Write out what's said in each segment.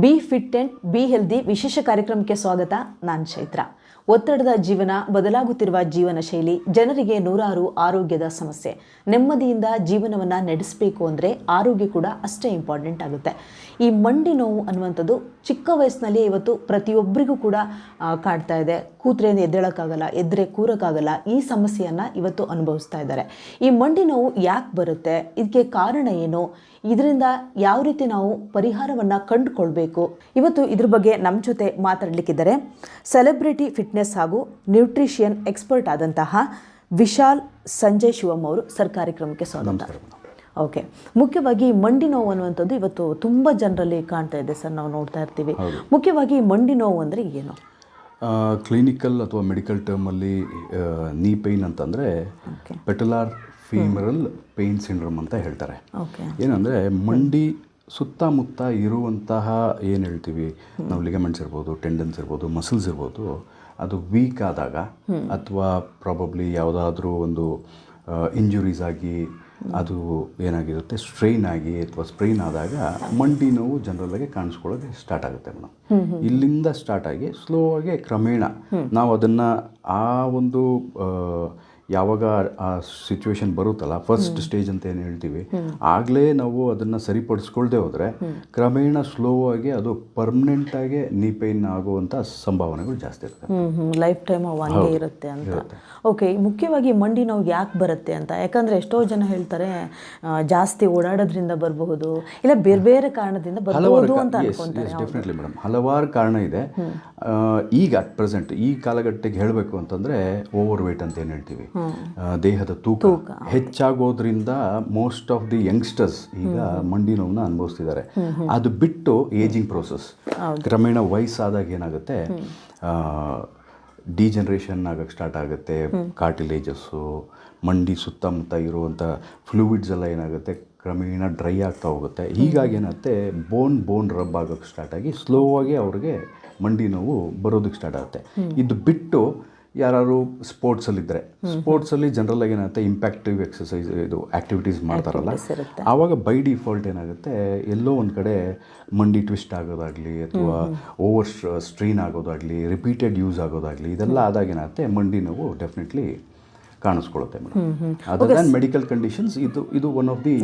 Be fit and be healthy ವಿಶೇಷ ಕಾರ್ಯಕ್ರಮಕ್ಕೆ ಸ್ವಾಗತ. ನಾನು ಚೈತ್ರ. ಒತ್ತಡದ ಜೀವನ, ಬದಲಾಗುತ್ತಿರುವ ಜೀವನ ಶೈಲಿ, ಜನರಿಗೆ ನೂರಾರು ಆರೋಗ್ಯದ ಸಮಸ್ಯೆ. ನೆಮ್ಮದಿಯಿಂದ ಜೀವನವನ್ನು ನಡೆಸಬೇಕು ಅಂದರೆ ಆರೋಗ್ಯ ಕೂಡ ಅಷ್ಟೇ ಇಂಪಾರ್ಟೆಂಟ್ ಆಗುತ್ತೆ. ಈ ಮಂಡಿ ನೋವು ಅನ್ನುವಂಥದ್ದು ಚಿಕ್ಕ ವಯಸ್ಸಿನಲ್ಲಿ ಇವತ್ತು ಪ್ರತಿಯೊಬ್ಬರಿಗೂ ಕೂಡ ಕಾಡ್ತಾ ಇದೆ. ಕೂತ್ರೇನು ಎದ್ದೇಳೋಕ್ಕಾಗಲ್ಲ, ಎದ್ರೆ ಕೂರೋಕ್ಕಾಗಲ್ಲ, ಈ ಸಮಸ್ಯೆಯನ್ನು ಇವತ್ತು ಅನುಭವಿಸ್ತಾ ಇದ್ದಾರೆ. ಈ ಮಂಡಿ ನೋವು ಯಾಕೆ ಬರುತ್ತೆ? ಇದಕ್ಕೆ ಕಾರಣ ಏನು? ಇದರಿಂದ ಯಾವ ರೀತಿ ನಾವು ಪರಿಹಾರವನ್ನು ಕಂಡುಕೊಳ್ಬೇಕು? ಇವತ್ತು ಇದ್ರ ಬಗ್ಗೆ ನಮ್ಮ ಜೊತೆ ಮಾತಾಡಲಿಕ್ಕಿದ್ದಾರೆ ಸೆಲೆಬ್ರಿಟಿ ಫಿಟ್ನೆಸ್ ಹಾಗೂ ನ್ಯೂಟ್ರಿಷಿಯನ್ ಎಕ್ಸ್ಪರ್ಟ್ ಆದಂತಹ ವಿಶಾಲ್ ಸಂಜಯ್ ಶಿವಮ್ ಅವರು ಸರ್ ಕಾರ್ಯಕ್ರಮಕ್ಕೆ ಸ್ವಾಗತ. ಓಕೆ. ಮುಖ್ಯವಾಗಿ ಮಂಡಿ ನೋವು ಅನ್ನುವಂಥದ್ದು ಇವತ್ತು ತುಂಬ ಜನರಲ್ಲಿ ಕಾಣ್ತಾ ಇದೆ ಸರ್ ನಾವು ನೋಡ್ತಾ ಇರ್ತೀವಿ. ಮುಖ್ಯವಾಗಿ ಮಂಡಿ ನೋವು ಅಂದರೆ ಏನು? ಕ್ಲಿನಿಕಲ್ ಅಥವಾ ಮೆಡಿಕಲ್ ಟರ್ಮಲ್ಲಿ ನೀ ಪೇಯ್ನ್ ಅಂತಂದರೆ ಪೆಟುಲಾರ್ ಫೀಮರಲ್ ಪೇಯ್ನ್ ಸಿಂಡ್ರೋಮ್ ಅಂತ ಹೇಳ್ತಾರೆ. ಓಕೆ ಏನಂದರೆ ಮಂಡಿ ಸುತ್ತಮುತ್ತ ಇರುವಂತಹ ಏನು ಹೇಳ್ತೀವಿ ನಾವು ಲಿಗಮೆಂಟ್ಸ್ ಇರ್ಬೋದು ಟೆಂಡನ್ಸ್ ಇರ್ಬೋದು ಮಸಲ್ಸ್ ಇರ್ಬೋದು ಅದು ವೀಕ್ ಆದಾಗ ಅಥವಾ ಪ್ರಾಬಬ್ಲಿ ಯಾವುದಾದ್ರೂ ಒಂದು ಇಂಜುರೀಸ್ ಆಗಿ ಅದು ಏನಾಗಿರುತ್ತೆ ಸ್ಟ್ರೈನ್ ಆಗಿ ಅಥವಾ ಸ್ಪ್ರೈನ್ ಆದಾಗ ಮಂಡಿ ನೋವು ಜನರಲ್ಲಾಗಿ ಕಾಣಿಸ್ಕೊಳ್ಳೋಕೆ ಸ್ಟಾರ್ಟ್ ಆಗುತ್ತೆ ಮೇಡಮ್. ಇಲ್ಲಿಂದ ಸ್ಟಾರ್ಟ್ ಆಗಿ ಸ್ಲೋ ಆಗಿ ಕ್ರಮೇಣ ನಾವು ಅದನ್ನು ಆ ಒಂದು ಯಾವಾಗ ಆ ಸಿಚುವೇಶನ್ ಬರುತ್ತಲ್ಲ ಫಸ್ಟ್ ಸ್ಟೇಜ್ ಅಂತ ಏನು ಹೇಳ್ತೀವಿ ಆಗಲೇ ನಾವು ಅದನ್ನು ಸರಿಪಡಿಸ್ಕೊಳ್ದೆ ಹೋದರೆ ಕ್ರಮೇಣ ಸ್ಲೋ ಆಗಿ ಅದು ಪರ್ಮನೆಂಟ್ ಆಗಿ ನೀ ಪೇಯ್ನ್ ಆಗುವಂಥ ಸಂಭಾವನೆಗಳು ಜಾಸ್ತಿ ಇರುತ್ತೆ. ಲೈಫ್ ಟೈಮ್ ಹಂಗೆ ಇರುತ್ತೆ ಅಂತ. ಓಕೆ ಮುಖ್ಯವಾಗಿ ಮಂಡಿ ನೋವು ಯಾಕೆ ಬರುತ್ತೆ ಅಂತ? ಯಾಕಂದರೆ ಎಷ್ಟೋ ಜನ ಹೇಳ್ತಾರೆ ಜಾಸ್ತಿ ಓಡಾಡೋದ್ರಿಂದ ಬರಬಹುದು ಇಲ್ಲ ಬೇರೆ ಬೇರೆ ಕಾರಣದಿಂದ ಬರಬಹುದು ಅಂತ ಡೆಫಿನೆಟ್ಲಿ ಮೇಡಮ್ ಹಲವಾರು ಕಾರಣ ಇದೆ. ಈಗ ಅಟ್ ಪ್ರೆಸೆಂಟ್ ಈ ಕಾಲಘಟ್ಟಕ್ಕೆ ಹೇಳಬೇಕು ಅಂತಂದರೆ ಓವರ್ ವೇಟ್ ಅಂತ ಏನು ಹೇಳ್ತೀವಿ? ದೇಹದ ತೂಕ. ಹೆಚ್ಚಾಗೋದ್ರಿಂದ ಮೋಸ್ಟ್ ಆಫ್ ದಿ ಯಂಗ್ಸ್ಟರ್ಸ್ ಈಗ ಮಂಡಿ ನೋವನ್ನ ಅನುಭವಿಸ್ತಿದ್ದಾರೆ. ಅದು ಬಿಟ್ಟು ಏಜಿಂಗ್ ಪ್ರೋಸೆಸ್ ಕ್ರಮೇಣ ವಯಸ್ಸಾದಾಗ ಏನಾಗುತ್ತೆ? ಡಿಜನ್ರೇಷನ್ ಆಗಕ್ಕೆ ಸ್ಟಾರ್ಟ್ ಆಗುತ್ತೆ. ಕಾರ್ಟಿಲೇಜಸ್ಸು ಮಂಡಿ ಸುತ್ತಮುತ್ತ ಇರುವಂಥ ಫ್ಲೂಯಿಡ್ಸ್ ಎಲ್ಲ ಏನಾಗುತ್ತೆ? ಕ್ರಮೇಣ ಡ್ರೈ ಆಗ್ತಾ ಹೋಗುತ್ತೆ. ಹೀಗಾಗಿ ಏನಾಗುತ್ತೆ? ಬೋನ್ ಬೋನ್ ರಬ್ ಆಗೋಕ್ಕೆ ಸ್ಟಾರ್ಟ್ ಆಗಿ ಸ್ಲೋ ಆಗಿ ಅವ್ರಿಗೆ ಮಂಡಿ ನೋವು ಬರೋದಕ್ಕೆ ಸ್ಟಾರ್ಟ್ ಆಗುತ್ತೆ. ಇದು ಬಿಟ್ಟು ಯಾರು ಸ್ಪೋರ್ಟ್ಸಲ್ಲಿದ್ದರೆ ಸ್ಪೋರ್ಟ್ಸಲ್ಲಿ ಜನರಲ್ ಆಗಿ ಏನಾಗುತ್ತೆ ಇಂಪ್ಯಾಕ್ಟಿವ್ ಎಕ್ಸಸೈಸ್ ಇದು ಆ್ಯಕ್ಟಿವಿಟೀಸ್ ಮಾಡ್ತಾರಲ್ಲ ಆವಾಗ ಬೈ ಡಿಫಾಲ್ಟ್ ಏನಾಗುತ್ತೆ ಎಲ್ಲೋ ಒಂದು ಕಡೆ ಮಂಡಿ ಟ್ವಿಸ್ಟ್ ಆಗೋದಾಗಲಿ ಅಥವಾ ಓವರ್ ಸ್ಟ್ರೈನ್ ಆಗೋದಾಗಲಿ ರಿಪೀಟೆಡ್ ಯೂಸ್ ಆಗೋದಾಗಲಿ ಇದೆಲ್ಲ ಆದಾಗ ಏನಾಗುತ್ತೆ ಮಂಡಿ ನೋವು definitely ಕಾಣಿಸ್ಕೊಳ್ಳುತ್ತೆ madam. Other than medical conditions ಇದು ಇದು one of the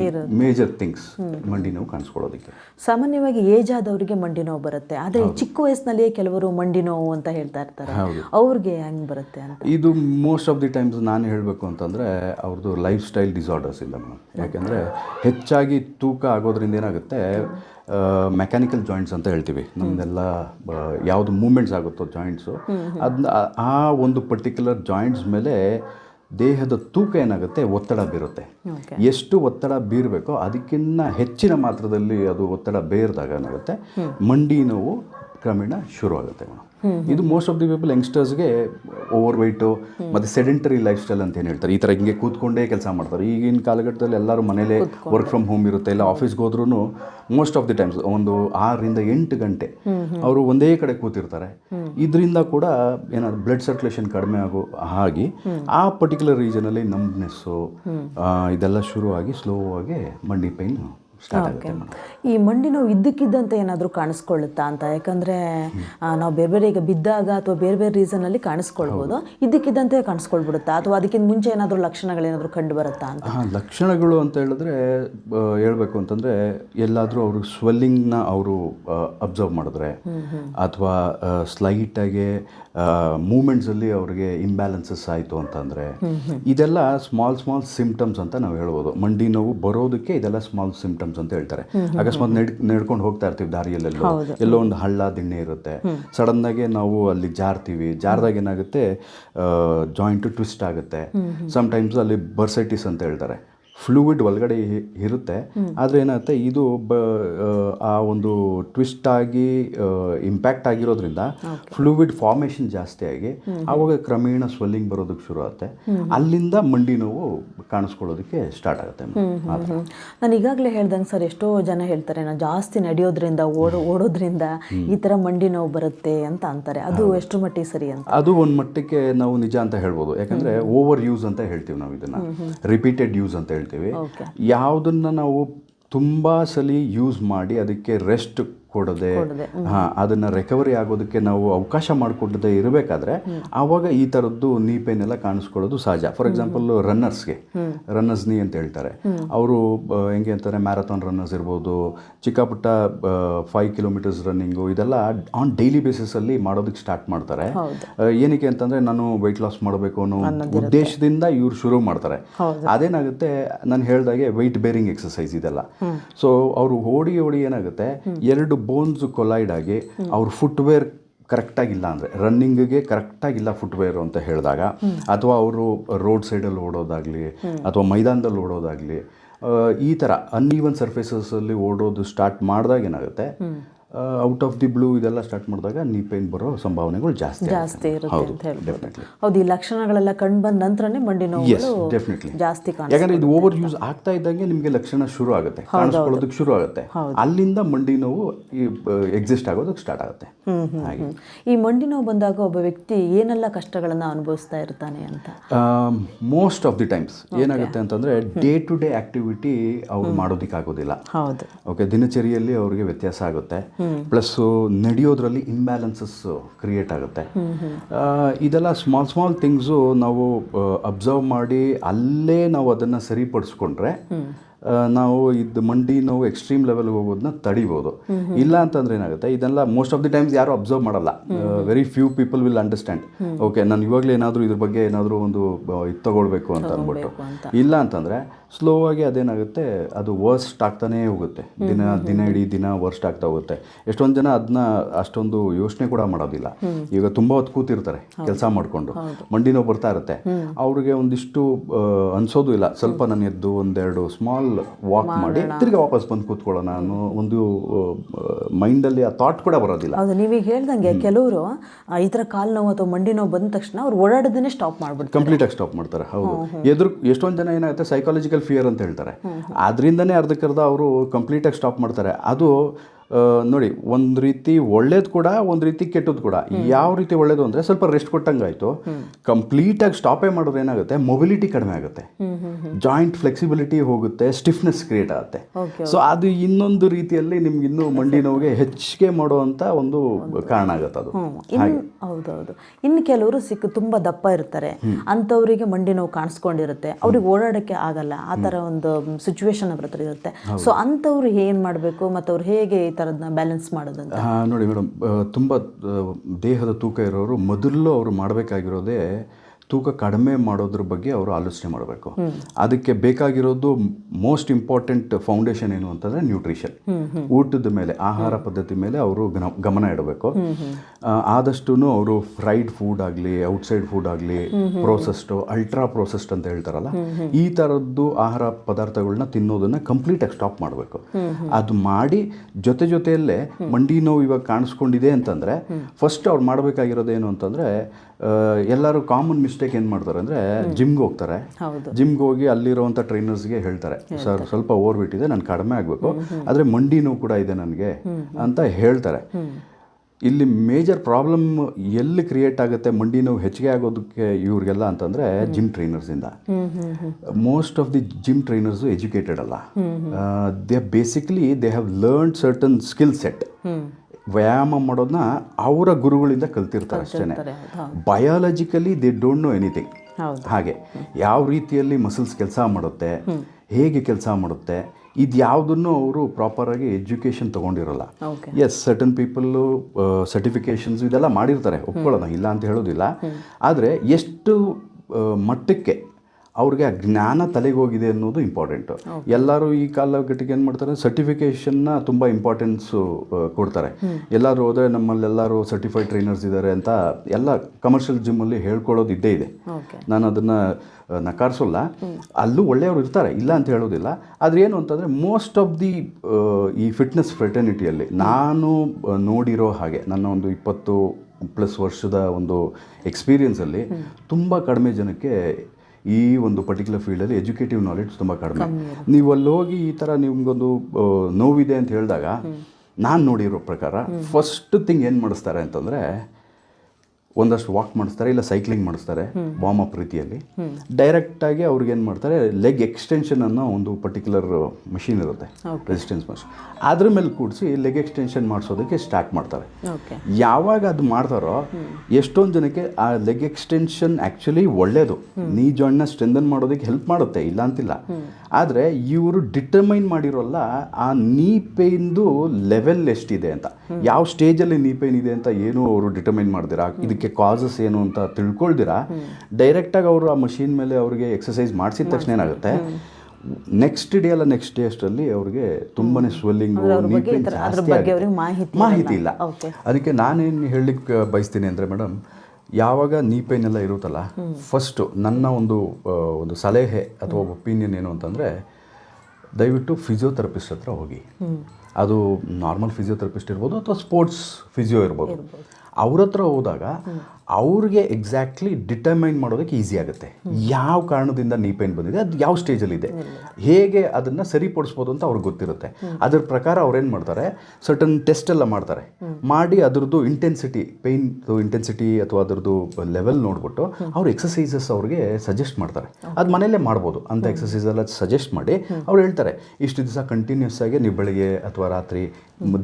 major things ಮಂಡಿ ನೋವು ಕಾಣಿಸ್ಕೊಳ್ಳೋದಕ್ಕೆ. ಸಾಮಾನ್ಯವಾಗಿ ಏಜ್ ಆದವರಿಗೆ ಮಂಡಿ ನೋವು ಬರುತ್ತೆ. ಆದರೆ ಚಿಕ್ಕ ವಯಸ್ಸಿನಲ್ಲಿಯೇ ಕೆಲವರು ಮಂಡಿ ನೋವು ಅಂತ ಹೇಳ್ತಾ ಇರ್ತಾರೆ. ಅವ್ರಿಗೆ ಹೆಂಗೆ ಬರುತ್ತೆ ಅಂತ? ಇದು ಮೋಸ್ಟ್ ಆಫ್ ದಿ ಟೈಮ್ಸ್ ನಾನು ಹೇಳಬೇಕು ಅಂತಂದರೆ ಅವ್ರದ್ದು ಲೈಫ್ ಸ್ಟೈಲ್ ಡಿಸಾರ್ಡರ್ಸ್ ಇಲ್ಲ ಮೇಡಮ್. ಯಾಕೆಂದರೆ ಹೆಚ್ಚಾಗಿ ತೂಕ ಆಗೋದ್ರಿಂದ ಏನಾಗುತ್ತೆ ಮೆಕ್ಯಾನಿಕಲ್ ಜಾಯಿಂಟ್ಸ್ ಅಂತ ಹೇಳ್ತೀವಿ. ನಮ್ಮದೆಲ್ಲ ಯಾವುದು ಮೂಮೆಂಟ್ಸ್ ಆಗುತ್ತೋ ಜಾಯಿಂಟ್ಸು ಅದನ್ನ ಆ ಒಂದು ಪರ್ಟಿಕ್ಯುಲರ್ ಜಾಯಿಂಟ್ಸ್ ಮೇಲೆ ದೇಹದ ತೂಕ ಏನಾಗುತ್ತೆ? ಒತ್ತಡ ಬೀರುತ್ತೆ. ಎಷ್ಟು ಒತ್ತಡ ಬೀರಬೇಕೋ ಅದಕ್ಕಿಂತ ಹೆಚ್ಚಿನ ಮಾತ್ರದಲ್ಲಿ ಅದು ಒತ್ತಡ ಬೇರಿದಾಗ ಏನಾಗುತ್ತೆ? ಮಂಡಿ ನೋವು ಕ್ರಮೇಣ ಶುರು ಆಗುತ್ತೆ ಮೇಡಮ್. ಇದು ಮೋಸ್ಟ್ ಆಫ್ ದಿ ಪೀಪಲ್ ಯಂಗ್ಸ್ಟರ್ಸ್ಗೆ ಓವರ್ ವೈಟು ಮತ್ತು ಸೆಡೆಂಟರಿ ಲೈಫ್ ಸ್ಟೈಲ್ ಅಂತ ಏನು ಹೇಳ್ತಾರೆ. ಈ ಥರ ಹಿಂಗೆ ಕೂತ್ಕೊಂಡೇ ಕೆಲಸ ಮಾಡ್ತಾರೆ. ಈಗಿನ ಕಾಲಘಟ್ಟದಲ್ಲಿ ಎಲ್ಲರೂ ಮನೇಲೇ ವರ್ಕ್ ಫ್ರಮ್ ಹೋಮ್ ಇರುತ್ತೆ. ಇಲ್ಲ ಆಫೀಸ್ಗೆ ಹೋದ್ರೂ ಮೋಸ್ಟ್ ಆಫ್ ದಿ ಟೈಮ್ಸ್ ಒಂದು ಆರರಿಂದ ಎಂಟು ಗಂಟೆ ಅವರು ಒಂದೇ ಕಡೆ ಕೂತಿರ್ತಾರೆ. ಇದರಿಂದ ಕೂಡ ಏನಾದ್ರು ಬ್ಲಡ್ ಸರ್ಕ್ಯುಲೇಷನ್ ಕಡಿಮೆ ಆಗೋ ಆಗಿ ಆ ಪರ್ಟಿಕ್ಯುಲರ್ ರೀಜನಲ್ಲಿ ನಂಬ್ನೆಸ್ಸು ಇದೆಲ್ಲ ಶುರುವಾಗಿ ಸ್ಲೋ ಆಗಿ ಮಂಡಿ ಪೈನ್ ಸ್ಟಾರ್ಟ್ ಆಗುತ್ತೆ ಈ ಮಂಡಿ ನೋವು ಇದ್ದಕ್ಕಿದ್ದಂತೆ ಏನಾದರೂ ಕಾಣಿಸ್ಕೊಳ್ಳುತ್ತಾ ಅಂತ? ಯಾಕಂದ್ರೆ ನಾವು ಬೇರೆ ಬೇರೆ ಈಗ ಬಿದ್ದಾಗ ಅಥವಾ ಬೇರೆ ಬೇರೆ ರೀಸನ್ ಅಲ್ಲಿ ಕಾಣಿಸ್ಕೊಳ್ಬೋದು. ಇದ್ದಕ್ಕಿದ್ದಂತೆ ಕಾಣಿಸ್ಕೊಳ್ಬಿಡುತ್ತಾ? ಅಥವಾ ಅದಕ್ಕಿಂತ ಮುಂಚೆ ಏನಾದರೂ ಲಕ್ಷಣಗಳೇನಾದರೂ ಕಂಡು ಬರುತ್ತಾ ಅಂತ? ಹಾಂ ಲಕ್ಷಣಗಳು ಅಂತ ಹೇಳಿದ್ರೆ ಹೇಳಬೇಕು ಹೇಳ್ಬೇಕು ಅಂತಂದರೆ ಎಲ್ಲಾದರೂ ಅವರು ಸ್ವೆಲ್ಲಿಂಗ್ನ ಅವರು ಅಬ್ಸರ್ವ್ ಮಾಡಿದ್ರೆ. ಅಥವಾ ಸ್ಲೈಟಾಗಿ ಮೂಮೆಂಟ್ಸಲ್ಲಿ ಅವ್ರಿಗೆ ಇಂಬ್ಯಾಲೆನ್ಸಸ್ ಆಯಿತು ಅಂತಂದರೆ ಇದೆಲ್ಲ ಸ್ಮಾಲ್ ಸ್ಮಾಲ್ ಸಿಂಪ್ಟಮ್ಸ್ ಅಂತ ನಾವು ಹೇಳ್ಬೋದು. ಮಂಡಿ ನೋವು ಬರೋದಕ್ಕೆ ಇದೆಲ್ಲ ಸ್ಮಾಲ್ ಸಿಂಪ್ಟಮ್ಸ್ ಅಂತ ಹೇಳ್ತಾರೆ. ಅಕಸ್ಮಾತ್ ನಡ್ ನಡ್ಕೊಂಡು ಹೋಗ್ತಾ ಇರ್ತೀವಿ ದಾರಿಯಲ್ಲೆಲ್ಲೋ. ಎಲ್ಲೋ ಒಂದು ಹಳ್ಳ ದಿಣ್ಣೆ ಇರುತ್ತೆ. ಸಡನ್ನಾಗಿ ನಾವು ಅಲ್ಲಿ ಜಾರ್ತೀವಿ. ಜಾರ್ದಾಗ ಏನಾಗುತ್ತೆ ಜಾಯಿಂಟು ಟ್ವಿಸ್ಟ್ ಆಗುತ್ತೆ. ಸಮ್ಟೈಮ್ಸ್ ಅಲ್ಲಿ ಬರ್ಸೈಟಿಸ್ ಅಂತ ಹೇಳ್ತಾರೆ. ಫ್ಲೂಯಿಡ್ ಒಳಗಡೆ ಇರುತ್ತೆ. ಆದರೆ ಏನಾಗುತ್ತೆ ಇದು ಬ ಆ ಒಂದು ಟ್ವಿಸ್ಟ್ ಆಗಿ ಇಂಪ್ಯಾಕ್ಟ್ ಆಗಿರೋದ್ರಿಂದ ಫ್ಲೂಯಿಡ್ ಫಾರ್ಮೇಷನ್ ಜಾಸ್ತಿ ಆಗಿ ಆವಾಗ ಕ್ರಮೇಣ ಸ್ವೆಲ್ಲಿಂಗ್ ಬರೋದಕ್ಕೆ ಶುರು ಆಗುತ್ತೆ ಅಲ್ಲಿಂದ ಮಂಡಿ ನೋವು ಕಾಣಿಸ್ಕೊಳ್ಳೋದಕ್ಕೆ ಸ್ಟಾರ್ಟ್ ಆಗುತ್ತೆ. ನಾನು ಈಗಾಗಲೇ ಹೇಳ್ದಂಗೆ ಸರ್ ಎಷ್ಟೋ ಜನ ಹೇಳ್ತಾರೆ ನಾನು ಜಾಸ್ತಿ ನಡೆಯೋದ್ರಿಂದ ಓಡೋ ಓಡೋದ್ರಿಂದ ಈ ಥರ ಮಂಡಿ ನೋವು ಬರುತ್ತೆ ಅಂತ ಅಂತಾರೆ. ಅದು ಎಷ್ಟು ಮಟ್ಟಿಗೆ ಸರಿ ಅಂತ? ಅದು ಒಂದು ಮಟ್ಟಕ್ಕೆ ನಾವು ನಿಜ ಅಂತ ಹೇಳ್ಬೋದು. ಯಾಕಂದ್ರೆ ಓವರ್ ಯೂಸ್ ಅಂತ ಹೇಳ್ತೀವಿ ನಾವು ಇದನ್ನ. ರಿಪೀಟೆಡ್ ಯೂಸ್ ಅಂತ ಹೇಳ್ತೀವಿ. ಓಕೆ ಯಾವುದನ್ನು ನಾವು ತುಂಬ ಸಲ ಯೂಸ್ ಮಾಡಿ ಅದಕ್ಕೆ ರೆಸ್ಟ್ ಕೊಡದೆ ಹಾ ಅದನ್ನ ರಿಕವರಿ ಆಗೋದಕ್ಕೆ ನಾವು ಅವಕಾಶ ಮಾಡಿಕೊಡದೆ ಇರಬೇಕಾದ್ರೆ ಆವಾಗ ಈ ತರದ್ದು ನೀ ಪೇನ್ ಎಲ್ಲ ಕಾಣಿಸ್ಕೊಳ್ಳೋದು ಸಹಜ ಫಾರ್ ಎಕ್ಸಾಂಪಲ್ ರನ್ನರ್ಸ್ಗೆ ರನ್ನರ್ಸ್ ನೀ ಅಂತ ಹೇಳ್ತಾರೆ. ಅವರು ಹೆಂಗೆ ಅಂತಾರೆ ಮ್ಯಾರಥಾನ್ ರನ್ನರ್ಸ್ ಇರ್ಬೋದು ಚಿಕ್ಕಪುಟ್ಟ ಫೈವ್ ಕಿಲೋಮೀಟರ್ಸ್ ರನ್ನಿಂಗು ಇದೆಲ್ಲ ಆನ್ ಡೈಲಿ ಬೇಸಿಸಲ್ಲಿ ಮಾಡೋದಕ್ಕೆ ಸ್ಟಾರ್ಟ್ ಮಾಡ್ತಾರೆ. ಏನಕ್ಕೆ ಅಂತಂದ್ರೆ ನಾನು ವೆಯ್ಟ್ ಲಾಸ್ ಮಾಡಬೇಕು ಅನ್ನೋ ಉದ್ದೇಶದಿಂದ ಇವ್ರು ಶುರು ಮಾಡ್ತಾರೆ. ಅದೇನಾಗುತ್ತೆ ನಾನು ಹೇಳ್ದಾಗೆ ವೆಯ್ಟ್ ಬೇರಿಂಗ್ ಎಕ್ಸಸೈಸ್ ಇದೆಲ್ಲ. ಸೊ ಅವರು ಓಡಿ ಓಡಿ ಏನಾಗುತ್ತೆ ಎರಡು ಬೋನ್ಸ್ ಕೊಲೈಡ್ ಆಗಿ ಅವ್ರ ಫುಟ್ವೇರ್ ಕರೆಕ್ಟಾಗಿಲ್ಲ ಅಂದರೆ ರನ್ನಿಂಗಿಗೆ ಕರೆಕ್ಟಾಗಿಲ್ಲ ಫುಟ್ವೇರು ಅಂತ ಹೇಳಿದಾಗ, ಅಥವಾ ಅವರು ರೋಡ್ ಸೈಡಲ್ಲಿ ಓಡೋದಾಗಲಿ, ಅಥವಾ ಮೈದಾನದಲ್ಲಿ ಓಡೋದಾಗಲಿ ಈ ಥರ ಅನ್ಈವನ್ ಸರ್ಫೇಸಸಲ್ಲಿ ಓಡೋದು ಸ್ಟಾರ್ಟ್ ಮಾಡಿದಾಗ ಏನಾಗುತ್ತೆ? ಔಟ್ ಆಫ್ ದಿ ಬ್ಲೂ ಇದೆಲ್ಲ ಸ್ಟಾರ್ಟ್ ಮಾಡಿದಾಗ ನೀ ಪೇನ್ ಬರೋ ಸಂಭಾವನೆಗಳು ಜಾಸ್ತಿ ಜಾಸ್ತಿ ಇರುತ್ತೆ ಹೌದು ಅಂತ ಹೇಳ್ಬೋದು. ಹೌದು ಈ ಲಕ್ಷಣಗಳೆಲ್ಲ ಕಂಡು ಬಂದ ನಂತರನೇ ಮಂಡಿ ನೋವು ಡೆಫಿನೆಟ್ಲಿ ಜಾಸ್ತಿ ಯಾಕಂದ್ರೆ ಇದು ಓವರ್ ಯೂಸ್ ಆಗ್ತಾ ಇದ್ದಂಗೆ ನಿಮಗೆ ಲಕ್ಷಣ ಶುರು ಆಗುತ್ತೆ ಕಾಣಿಸ್ಕೊಳ್ಳೋದಕ್ಕೆ ಶುರು ಆಗುತ್ತೆ. ಅಲ್ಲಿಂದ ಮಂಡಿ ನೋವು ಎಕ್ಸಿಸ್ಟ್ ಆಗೋದಕ್ಕೆ ಸ್ಟಾರ್ಟ್ ಆಗುತ್ತೆ. ಹಾಗೆ. ಈ ಮಂಡಿ ನೋವು ಬಂದಾಗ ಒಬ್ಬ ವ್ಯಕ್ತಿ ಏನೆಲ್ಲ ಕಷ್ಟಗಳನ್ನ ಅನುಭವಿಸ್ತಾ ಇರ್ತಾನೆ ಅಂತ? ಮೋಸ್ಟ್ ಆಫ್ ದಿ ಟೈಮ್ಸ್ ಏನಾಗುತ್ತೆ ಅಂತಂದ್ರೆ ಡೇ ಟು ಡೇ ಆಕ್ಟಿವಿಟಿ ಅವ್ರು ಮಾಡೋದಕ್ಕಾಗೋದಿಲ್ಲ. ಹೌದು. ಓಕೆ ದಿನಚರಿಯಲ್ಲಿ ಅವರಿಗೆ ವ್ಯತ್ಯಾಸ ಆಗುತ್ತೆ. ಪ್ಲಸ್ ನಡೆಯೋದ್ರಲ್ಲಿ ಇಂಬ್ಯಾಲೆನ್ಸಸ್ ಕ್ರಿಯೇಟ್ ಆಗುತ್ತೆ. ಇದೆಲ್ಲ ಸ್ಮಾಲ್ ಸ್ಮಾಲ್ ಥಿಂಗ್ಸು ನಾವು ಅಬ್ಸರ್ವ್ ಮಾಡಿ ಅಲ್ಲೇ ನಾವು ಅದನ್ನು ಸರಿಪಡಿಸ್ಕೊಂಡ್ರೆ ನಾವು ಇದು ಮಂಡಿ ನೋವು ಎಕ್ಸ್ಟ್ರೀಮ್ ಲೆವೆಲ್ಗೆ ಹೋಗೋದನ್ನ ತಡಿಬೋದು. ಇಲ್ಲ ಅಂತಂದ್ರೆ ಏನಾಗುತ್ತೆ ಇದೆಲ್ಲ ಮೋಸ್ಟ್ ಆಫ್ ದಿ ಟೈಮ್ಸ್ ಯಾರು ಅಬ್ಸರ್ವ್ ಮಾಡಲ್ಲ. Very few people will understand okay ನಾನು ಇವಾಗಲೇ ಏನಾದರೂ ಇದ್ರ ಬಗ್ಗೆ ಏನಾದರೂ ಒಂದು ಇದು ತಗೊಳ್ಬೇಕು ಅಂತ ಅಂದ್ಬಿಟ್ಟು. ಇಲ್ಲ ಅಂತಂದರೆ ಸ್ಲೋ ಆಗಿ ಅದೇನಾಗುತ್ತೆ ಅದು ವರ್ಸ್ಟ್ ಆಗ್ತಾನೇ ಹೋಗುತ್ತೆ. ದಿನ ದಿನ ಇಡೀ ದಿನ ವರ್ಸ್ಟ್ ಆಗ್ತಾ ಹೋಗುತ್ತೆ. ಎಷ್ಟೊಂದು ಜನ ಅದನ್ನ ಅಷ್ಟೊಂದು ಯೋಚನೆ ಕೂಡ ಮಾಡೋದಿಲ್ಲ. ಈಗ ತುಂಬ ಹೊತ್ತು ಕೂತಿರ್ತಾರೆ ಕೆಲಸ ಮಾಡಿಕೊಂಡು. ಮಂಡಿ ನೋವು ಬರ್ತಾ ಇರುತ್ತೆ. ಅವ್ರಿಗೆ ಒಂದಿಷ್ಟು ಅನ್ಸೋದು ಇಲ್ಲ. ಸ್ವಲ್ಪ ನಾನು ಎದ್ದು ಒಂದೆರಡು ಸ್ಮಾಲ್ ವಾಕ್ ಮಾಡಿ ತಿರ್ಗಿ ವಾಪಸ್ ಬಂದು ಕೂತ್ಕೊಳ್ಳೋಣ ಅನ್ನೋ ಒಂದು ಮೈಂಡಲ್ಲಿ ಆ ಥಾಟ್ ಕೂಡ ಬರೋದಿಲ್ಲ. ಹೌದು ನೀವೀಗ ಹೇಳ್ದಂಗೆ ಕೆಲವರು ಈ ಥರ ಕಾಲು ನೋವು ಅಥವಾ ಮಂಡಿ ನೋವು ಬಂದ ತಕ್ಷಣ ಅವ್ರು ಓಡಾಡೋದನ್ನೇ ಸ್ಟಾಪ್ ಮಾಡ್ಬಿಟ್ಟು ಕಂಪ್ಲೀಟ್ ಆಗಿ ಸ್ಟಾಪ್ ಮಾಡ್ತಾರೆ ಹೌದು. ಎದುರು ಎಷ್ಟೊಂದು ಜನ ಏನಾಗುತ್ತೆ ಸೈಕಾಲಜಿಕಲ್ ಫಿಯರ್ ಅಂತ ಹೇಳ್ತಾರೆ. ಅದರಿಂದನೇ ಅರ್ಧಕ್ಕರ್ಧ ಅವರು ಕಂಪ್ಲೀಟ್ ಆಗಿ ಸ್ಟಾಪ್ ಮಾಡ್ತಾರೆ. ಅದು ನೋಡಿ ಒಂದು ರೀತಿ ಒಳ್ಳೇದು ಕೂಡ ಒಂದು ರೀತಿ ಕೆಟ್ಟದ್ದು ಕೂಡ. ಯಾವ ರೀತಿ ಒಳ್ಳೇದು ಅಂದರೆ ಸ್ವಲ್ಪ ರೆಸ್ಟ್ ಕೊಟ್ಟಂಗಾಯ್ತು. ಕಂಪ್ಲೀಟಾಗಿ ಸ್ಟಾಪೇ ಮಾಡಿದ್ರೆ ಏನಾಗುತ್ತೆ? ಮೊಬಿಲಿಟಿ ಕಡಿಮೆ ಆಗುತ್ತೆ. ಜಾಯಿಂಟ್ ಫ್ಲೆಕ್ಸಿಬಿಲಿಟಿ ಹೋಗುತ್ತೆ ಸ್ಟಿಫ್ನೆಸ್ ಕ್ರಿಯೇಟ್ ಆಗುತ್ತೆ. ಸೊ ಅದು ಇನ್ನೊಂದು ರೀತಿಯಲ್ಲಿ ನಿಮ್ಗೆ ಇನ್ನೂ ಮಂಡಿ ನೋವಿಗೆ ಹೆಚ್ಚಿಗೆ ಮಾಡುವಂಥ ಒಂದು ಕಾರಣ ಆಗುತ್ತೆ ಅದು. ಹೌದೌದು. ಇನ್ನು ಕೆಲವರು ಸಿಕ್ಕ ತುಂಬ ದಪ್ಪ ಇರ್ತಾರೆ. ಅಂಥವರಿಗೆ ಮಂಡಿ ನೋವು ಕಾಣಿಸ್ಕೊಂಡಿರುತ್ತೆ. ಅವ್ರಿಗೆ ಓಡಾಡೋಕ್ಕೆ ಆಗಲ್ಲ. ಆ ಥರ ಒಂದು ಸಿಚುವೇಶನ್ ಅವ್ರ ಹತ್ರ ಇರುತ್ತೆ. ಸೊ ಅಂಥವ್ರು ಏನು ಮಾಡಬೇಕು? ಮತ್ತು ಅವ್ರು ಹೇಗೆ ಥರದನ್ನ ಬ್ಯಾಲೆನ್ಸ್ ಮಾಡೋದಂತ? ನೋಡಿ ಮೇಡಮ್ ತುಂಬ ದೇಹದ ತೂಕ ಇರೋರು ಮೊದಲು ಅವರು ಮಾಡಬೇಕಾಗಿರೋದೇ ತೂಕ ಕಡಿಮೆ ಮಾಡೋದ್ರ ಬಗ್ಗೆ ಅವರು ಆಲೋಚನೆ ಮಾಡಬೇಕು. ಅದಕ್ಕೆ ಬೇಕಾಗಿರೋದು ಮೋಸ್ಟ್ ಇಂಪಾರ್ಟೆಂಟ್ ಫೌಂಡೇಶನ್ ಏನು ಅಂತಂದ್ರೆ ನ್ಯೂಟ್ರಿಷನ್ ಊಟದ ಮೇಲೆ ಆಹಾರ ಪದ್ಧತಿ ಮೇಲೆ ಅವರು ಗಮನ ಇಡಬೇಕು. ಆದಷ್ಟು ಅವರು ಫ್ರೈಡ್ ಫುಡ್ ಆಗಲಿ ಔಟ್ಸೈಡ್ ಫುಡ್ ಆಗಲಿ ಪ್ರೋಸೆಸ್ಡು ಅಲ್ಟ್ರಾ ಪ್ರೋಸೆಸ್ಡ್ ಅಂತ ಹೇಳ್ತಾರಲ್ಲ ಈ ಥರದ್ದು ಆಹಾರ ಪದಾರ್ಥಗಳನ್ನ ತಿನ್ನೋದನ್ನ ಕಂಪ್ಲೀಟ್ ಆಗಿ ಸ್ಟಾಪ್ ಮಾಡಬೇಕು. ಅದು ಮಾಡಿ ಜೊತೆ ಜೊತೆಯಲ್ಲೇ ಮಂಡಿ ನೋವು ಇವಾಗ ಕಾಣಿಸ್ಕೊಂಡಿದೆ ಅಂತಂದ್ರೆ ಫಸ್ಟ್ ಅವ್ರು ಮಾಡಬೇಕಾಗಿರೋದೇನು ಅಂತಂದರೆ ಎಲ್ಲರೂ ಕಾಮನ್ ಮಿಸ್ಟೇಕ್ ಏನು ಮಾಡ್ತಾರೆ ಅಂದರೆ ಜಿಮ್ಗೆ ಹೋಗ್ತಾರೆ. ಜಿಮ್ಗೆ ಹೋಗಿ ಅಲ್ಲಿರುವಂಥ ಟ್ರೈನರ್ಸ್ಗೆ ಹೇಳ್ತಾರೆ. ಸರ್ ಸ್ವಲ್ಪ ಓವರ್ಬಿಟ್ಟಿದೆ ನಾನು ಕಡಿಮೆ ಆಗಬೇಕು. ಆದರೆ ಮಂಡಿ ನೋವು ಕೂಡ ಇದೆ ನನಗೆ ಅಂತ ಹೇಳ್ತಾರೆ. ಇಲ್ಲಿ ಮೇಜರ್ ಪ್ರಾಬ್ಲಮ್ ಎಲ್ಲಿ ಕ್ರಿಯೇಟ್ ಆಗುತ್ತೆ ಮಂಡಿ ನೋವು ಹೆಚ್ಚಿಗೆ ಆಗೋದಕ್ಕೆ ಇವ್ರಿಗೆಲ್ಲ ಅಂತಂದರೆ gym ಟ್ರೈನರ್ಸಿಂದ most of the gym trainers educated ಅಲ್ಲ. They basically they have learn certain skill set ವ್ಯಾಯಾಮ ಮಾಡೋದನ್ನ ಅವರ ಗುರುಗಳಿಂದ ಕಲ್ತಿರ್ತಾರೆ ಅಷ್ಟೇ biologically they don't know anything ಹಾಗೆ ಯಾವ ರೀತಿಯಲ್ಲಿ ಮಸಲ್ಸ್ ಕೆಲಸ ಮಾಡುತ್ತೆ ಹೇಗೆ ಕೆಲಸ ಮಾಡುತ್ತೆ ಇದು ಯಾವುದನ್ನು ಅವರು ಪ್ರಾಪರಾಗಿ ಎಜುಕೇಷನ್ ತೊಗೊಂಡಿರಲ್ಲ. ಎಸ್ ಸರ್ಟನ್ ಪೀಪಲ್ಲು ಸರ್ಟಿಫಿಕೇಷನ್ಸ್ ಇದೆಲ್ಲ ಮಾಡಿರ್ತಾರೆ ಒಪ್ಕೊಳ್ಳೋಣ ಇಲ್ಲ ಅಂತ ಹೇಳೋದಿಲ್ಲ. ಆದರೆ ಎಷ್ಟು ಮಟ್ಟಕ್ಕೆ ಅವ್ರಿಗೆ ಆ ಜ್ಞಾನ ತಲೆಗೆ ಹೋಗಿದೆ ಅನ್ನೋದು ಇಂಪಾರ್ಟೆಂಟು ಎಲ್ಲರೂ ಈ ಕಾಲಘಟ್ಟಕ್ಕೆ ಏನು ಮಾಡ್ತಾರೆ? ಸರ್ಟಿಫಿಕೇಷನ್ನ ತುಂಬ ಇಂಪಾರ್ಟೆನ್ಸು ಕೊಡ್ತಾರೆ. ಎಲ್ಲರೂ ಹೋದರೆ ನಮ್ಮಲ್ಲೆಲ್ಲರೂ ಸರ್ಟಿಫೈಡ್ ಟ್ರೈನರ್ಸ್ ಇದ್ದಾರೆ ಅಂತ ಎಲ್ಲ ಕಮರ್ಷಿಯಲ್ ಜಿಮ್ಮಲ್ಲಿ ಹೇಳ್ಕೊಳ್ಳೋದು ಇದ್ದೇ ಇದೆ. ನಾನು ಅದನ್ನು ನಕಾರಿಸೋಲ್ಲ. ಅಲ್ಲೂ ಒಳ್ಳೆಯವರು ಇರ್ತಾರೆ. ಇಲ್ಲ ಅಂತ ಹೇಳೋದಿಲ್ಲ. ಆದರೆ ಏನು ಅಂತಂದರೆ ಮೋಸ್ಟ್ ಆಫ್ ದಿ ಈ ಫಿಟ್ನೆಸ್ ಫ್ರೆಟರ್ನಿಟಿಯಲ್ಲಿ ನಾನು ನೋಡಿರೋ ಹಾಗೆ ನನ್ನ ಒಂದು ಇಪ್ಪತ್ತು ಪ್ಲಸ್ ವರ್ಷದ ಒಂದು ಎಕ್ಸ್ಪೀರಿಯನ್ಸಲ್ಲಿ ತುಂಬ ಕಡಿಮೆ ಜನಕ್ಕೆ ಈ ಒಂದು ಪರ್ಟಿಕ್ಯುಲರ್ ಫೀಲ್ಡಲ್ಲಿ ಎಜುಕೇಟಿವ್ ನಾಲೆಡ್ಜ್ ತುಂಬ ಕಡಿಮೆ. ನೀವು ಅಲ್ಲಿ ಹೋಗಿ ಈ ಥರ ನಿಮ್ಗೊಂದು ನೋವಿದೆ ಅಂತ ಹೇಳಿದಾಗ ನಾನು ನೋಡಿರೋ ಪ್ರಕಾರ ಫಸ್ಟ್ ಥಿಂಗ್ ಏನು ಮಾಡಿಸ್ತಾರೆ ಅಂತಂದರೆ ಒಂದಷ್ಟು ವಾಕ್ ಮಾಡಿಸ್ತಾರೆ ಇಲ್ಲ ಸೈಕ್ಲಿಂಗ್ ಮಾಡಿಸ್ತಾರೆ ವಾಮ್ ಅಪ್ ರೀತಿಯಲ್ಲಿ. ಡೈರೆಕ್ಟಾಗಿ ಅವ್ರಿಗೆ ಏನು ಮಾಡ್ತಾರೆ ಲೆಗ್ ಎಕ್ಸ್ಟೆನ್ಷನ್ ಅನ್ನೋ ಒಂದು ಪರ್ಟಿಕ್ಯುಲರ್ ಮಷಿನ್ ಇರುತ್ತೆ ರೆಸಿಸ್ಟೆನ್ಸ್ ಮಷಿನ್ ಅದ್ರ ಮೇಲೆ ಕೂಡಿಸಿ ಲೆಗ್ ಎಕ್ಸ್ಟೆನ್ಷನ್ ಮಾಡಿಸೋದಕ್ಕೆ ಸ್ಟಾರ್ಟ್ ಮಾಡ್ತಾರೆ. ಯಾವಾಗ ಅದು ಮಾಡ್ತಾರೋ ಎಷ್ಟೊಂದು ಜನಕ್ಕೆ ಆ ಲೆಗ್ ಎಕ್ಸ್ಟೆನ್ಷನ್ ಆ್ಯಕ್ಚುಲಿ ಒಳ್ಳೆಯದು ನೀ ಜಾಯಿಂಟ್ನ ಸ್ಟ್ರೆಂದನ್ ಮಾಡೋದಕ್ಕೆ ಹೆಲ್ಪ್ ಮಾಡುತ್ತೆ ಇಲ್ಲ ಅಂತಿಲ್ಲ. ಆದರೆ ಇವರು ಡಿಟರ್ಮೈನ್ ಮಾಡಿರೋಲ್ಲ ಆ ನೀ ಪೇಯ್ನ್ದು ಲೆವೆಲ್ ಎಷ್ಟಿದೆ ಅಂತ. ಯಾವ ಸ್ಟೇಜಲ್ಲಿ ನೀ ಪೇಯ್ನ್ ಇದೆ ಅಂತ ಏನು ಅವರು ಡಿಟರ್ಮೈನ್ ಮಾಡಿದಿರಾ? ಇದಕ್ಕೆ ಕಾಸಸ್ ಏನು ಅಂತ ತಿಳ್ಕೊಳ್ದಿರಾ ಡೈರೆಕ್ಟಾಗಿ ಅವರು ಆ ಮಷೀನ್ ಮೇಲೆ ಅವ್ರಿಗೆ ಎಕ್ಸಸೈಸ್ ಮಾಡಿಸಿದ ತಕ್ಷಣ ಏನಾಗುತ್ತೆ? ನೆಕ್ಸ್ಟ್ ಡೇ ಅಲ್ಲ ನೆಕ್ಸ್ಟ್ ಡೇ ಅಷ್ಟರಲ್ಲಿ ಅವ್ರಿಗೆ ತುಂಬಾನೇ ಸ್ವೆಲ್ಲಿಂಗ್ ಮಾಹಿತಿ ಇಲ್ಲ. ಅದಕ್ಕೆ ನಾನೇನು ಹೇಳಲಿಕ್ಕೆ ಬಯಸ್ತೀನಿ ಅಂದರೆ ಮೇಡಮ್ ಯಾವಾಗ ನೀ ಪೇನ್ ಎಲ್ಲ ಇರುತ್ತಲ್ಲ ಫಸ್ಟು ನನ್ನ ಒಂದು ಒಂದು ಸಲಹೆ ಅಥವಾ ಒಪಿನಿಯನ್ ಏನು ಅಂತಂದರೆ ದಯವಿಟ್ಟು ಫಿಸಿಯೋಥೆರಪಿಸ್ಟ್ ಹತ್ರ ಹೋಗಿ. ಅದು ನಾರ್ಮಲ್ ಫಿಸಿಯೋಥೆರಪಿಸ್ಟ್ ಇರ್ಬೋದು ಅಥವಾ ಸ್ಪೋರ್ಟ್ಸ್ ಫಿಸಿಯೋ ಇರ್ಬೋದು. ಅವ್ರ ಹತ್ರ ಹೋದಾಗ ಅವ್ರಿಗೆ ಎಕ್ಸಾಕ್ಟ್ಲಿ ಡಿಟರ್ಮೈನ್ ಮಾಡೋದಕ್ಕೆ ಈಸಿ ಆಗುತ್ತೆ. ಯಾವ ಕಾರಣದಿಂದ ನೀ ಪೇನ್ ಬಂದಿದೆ? ಅದು ಯಾವ ಸ್ಟೇಜಲ್ಲಿದೆ ಹೇಗೆ ಅದನ್ನು ಸರಿಪಡಿಸ್ಬೋದು ಅಂತ ಅವ್ರಿಗೆ ಗೊತ್ತಿರುತ್ತೆ. ಅದ್ರ ಪ್ರಕಾರ ಅವ್ರೇನು ಮಾಡ್ತಾರೆ? ಸರ್ಟನ್ ಟೆಸ್ಟ್ ಎಲ್ಲ ಮಾಡ್ತಾರೆ. ಮಾಡಿ ಅದ್ರದ್ದು ಇಂಟೆನ್ಸಿಟಿ ಪೇಯ್ನ್ ಇಂಟೆನ್ಸಿಟಿ ಅಥವಾ ಅದ್ರದ್ದು ಲೆವೆಲ್ ನೋಡ್ಬಿಟ್ಟು ಅವ್ರು ಎಕ್ಸಸೈಸಸ್ ಅವ್ರಿಗೆ ಸಜೆಸ್ಟ್ ಮಾಡ್ತಾರೆ. ಅದು ಮನೆಯಲ್ಲೇ ಮಾಡ್ಬೋದು. ಅಂತ ಎಕ್ಸಸೈಸ್ ಎಲ್ಲ ಸಜೆಸ್ಟ್ ಮಾಡಿ ಅವ್ರು ಹೇಳ್ತಾರೆ ಇಷ್ಟು ದಿವಸ ಕಂಟಿನ್ಯೂಸ್ ಆಗಿ ನೀವು ಬೆಳಿಗ್ಗೆ ಅಥವಾ ರಾತ್ರಿ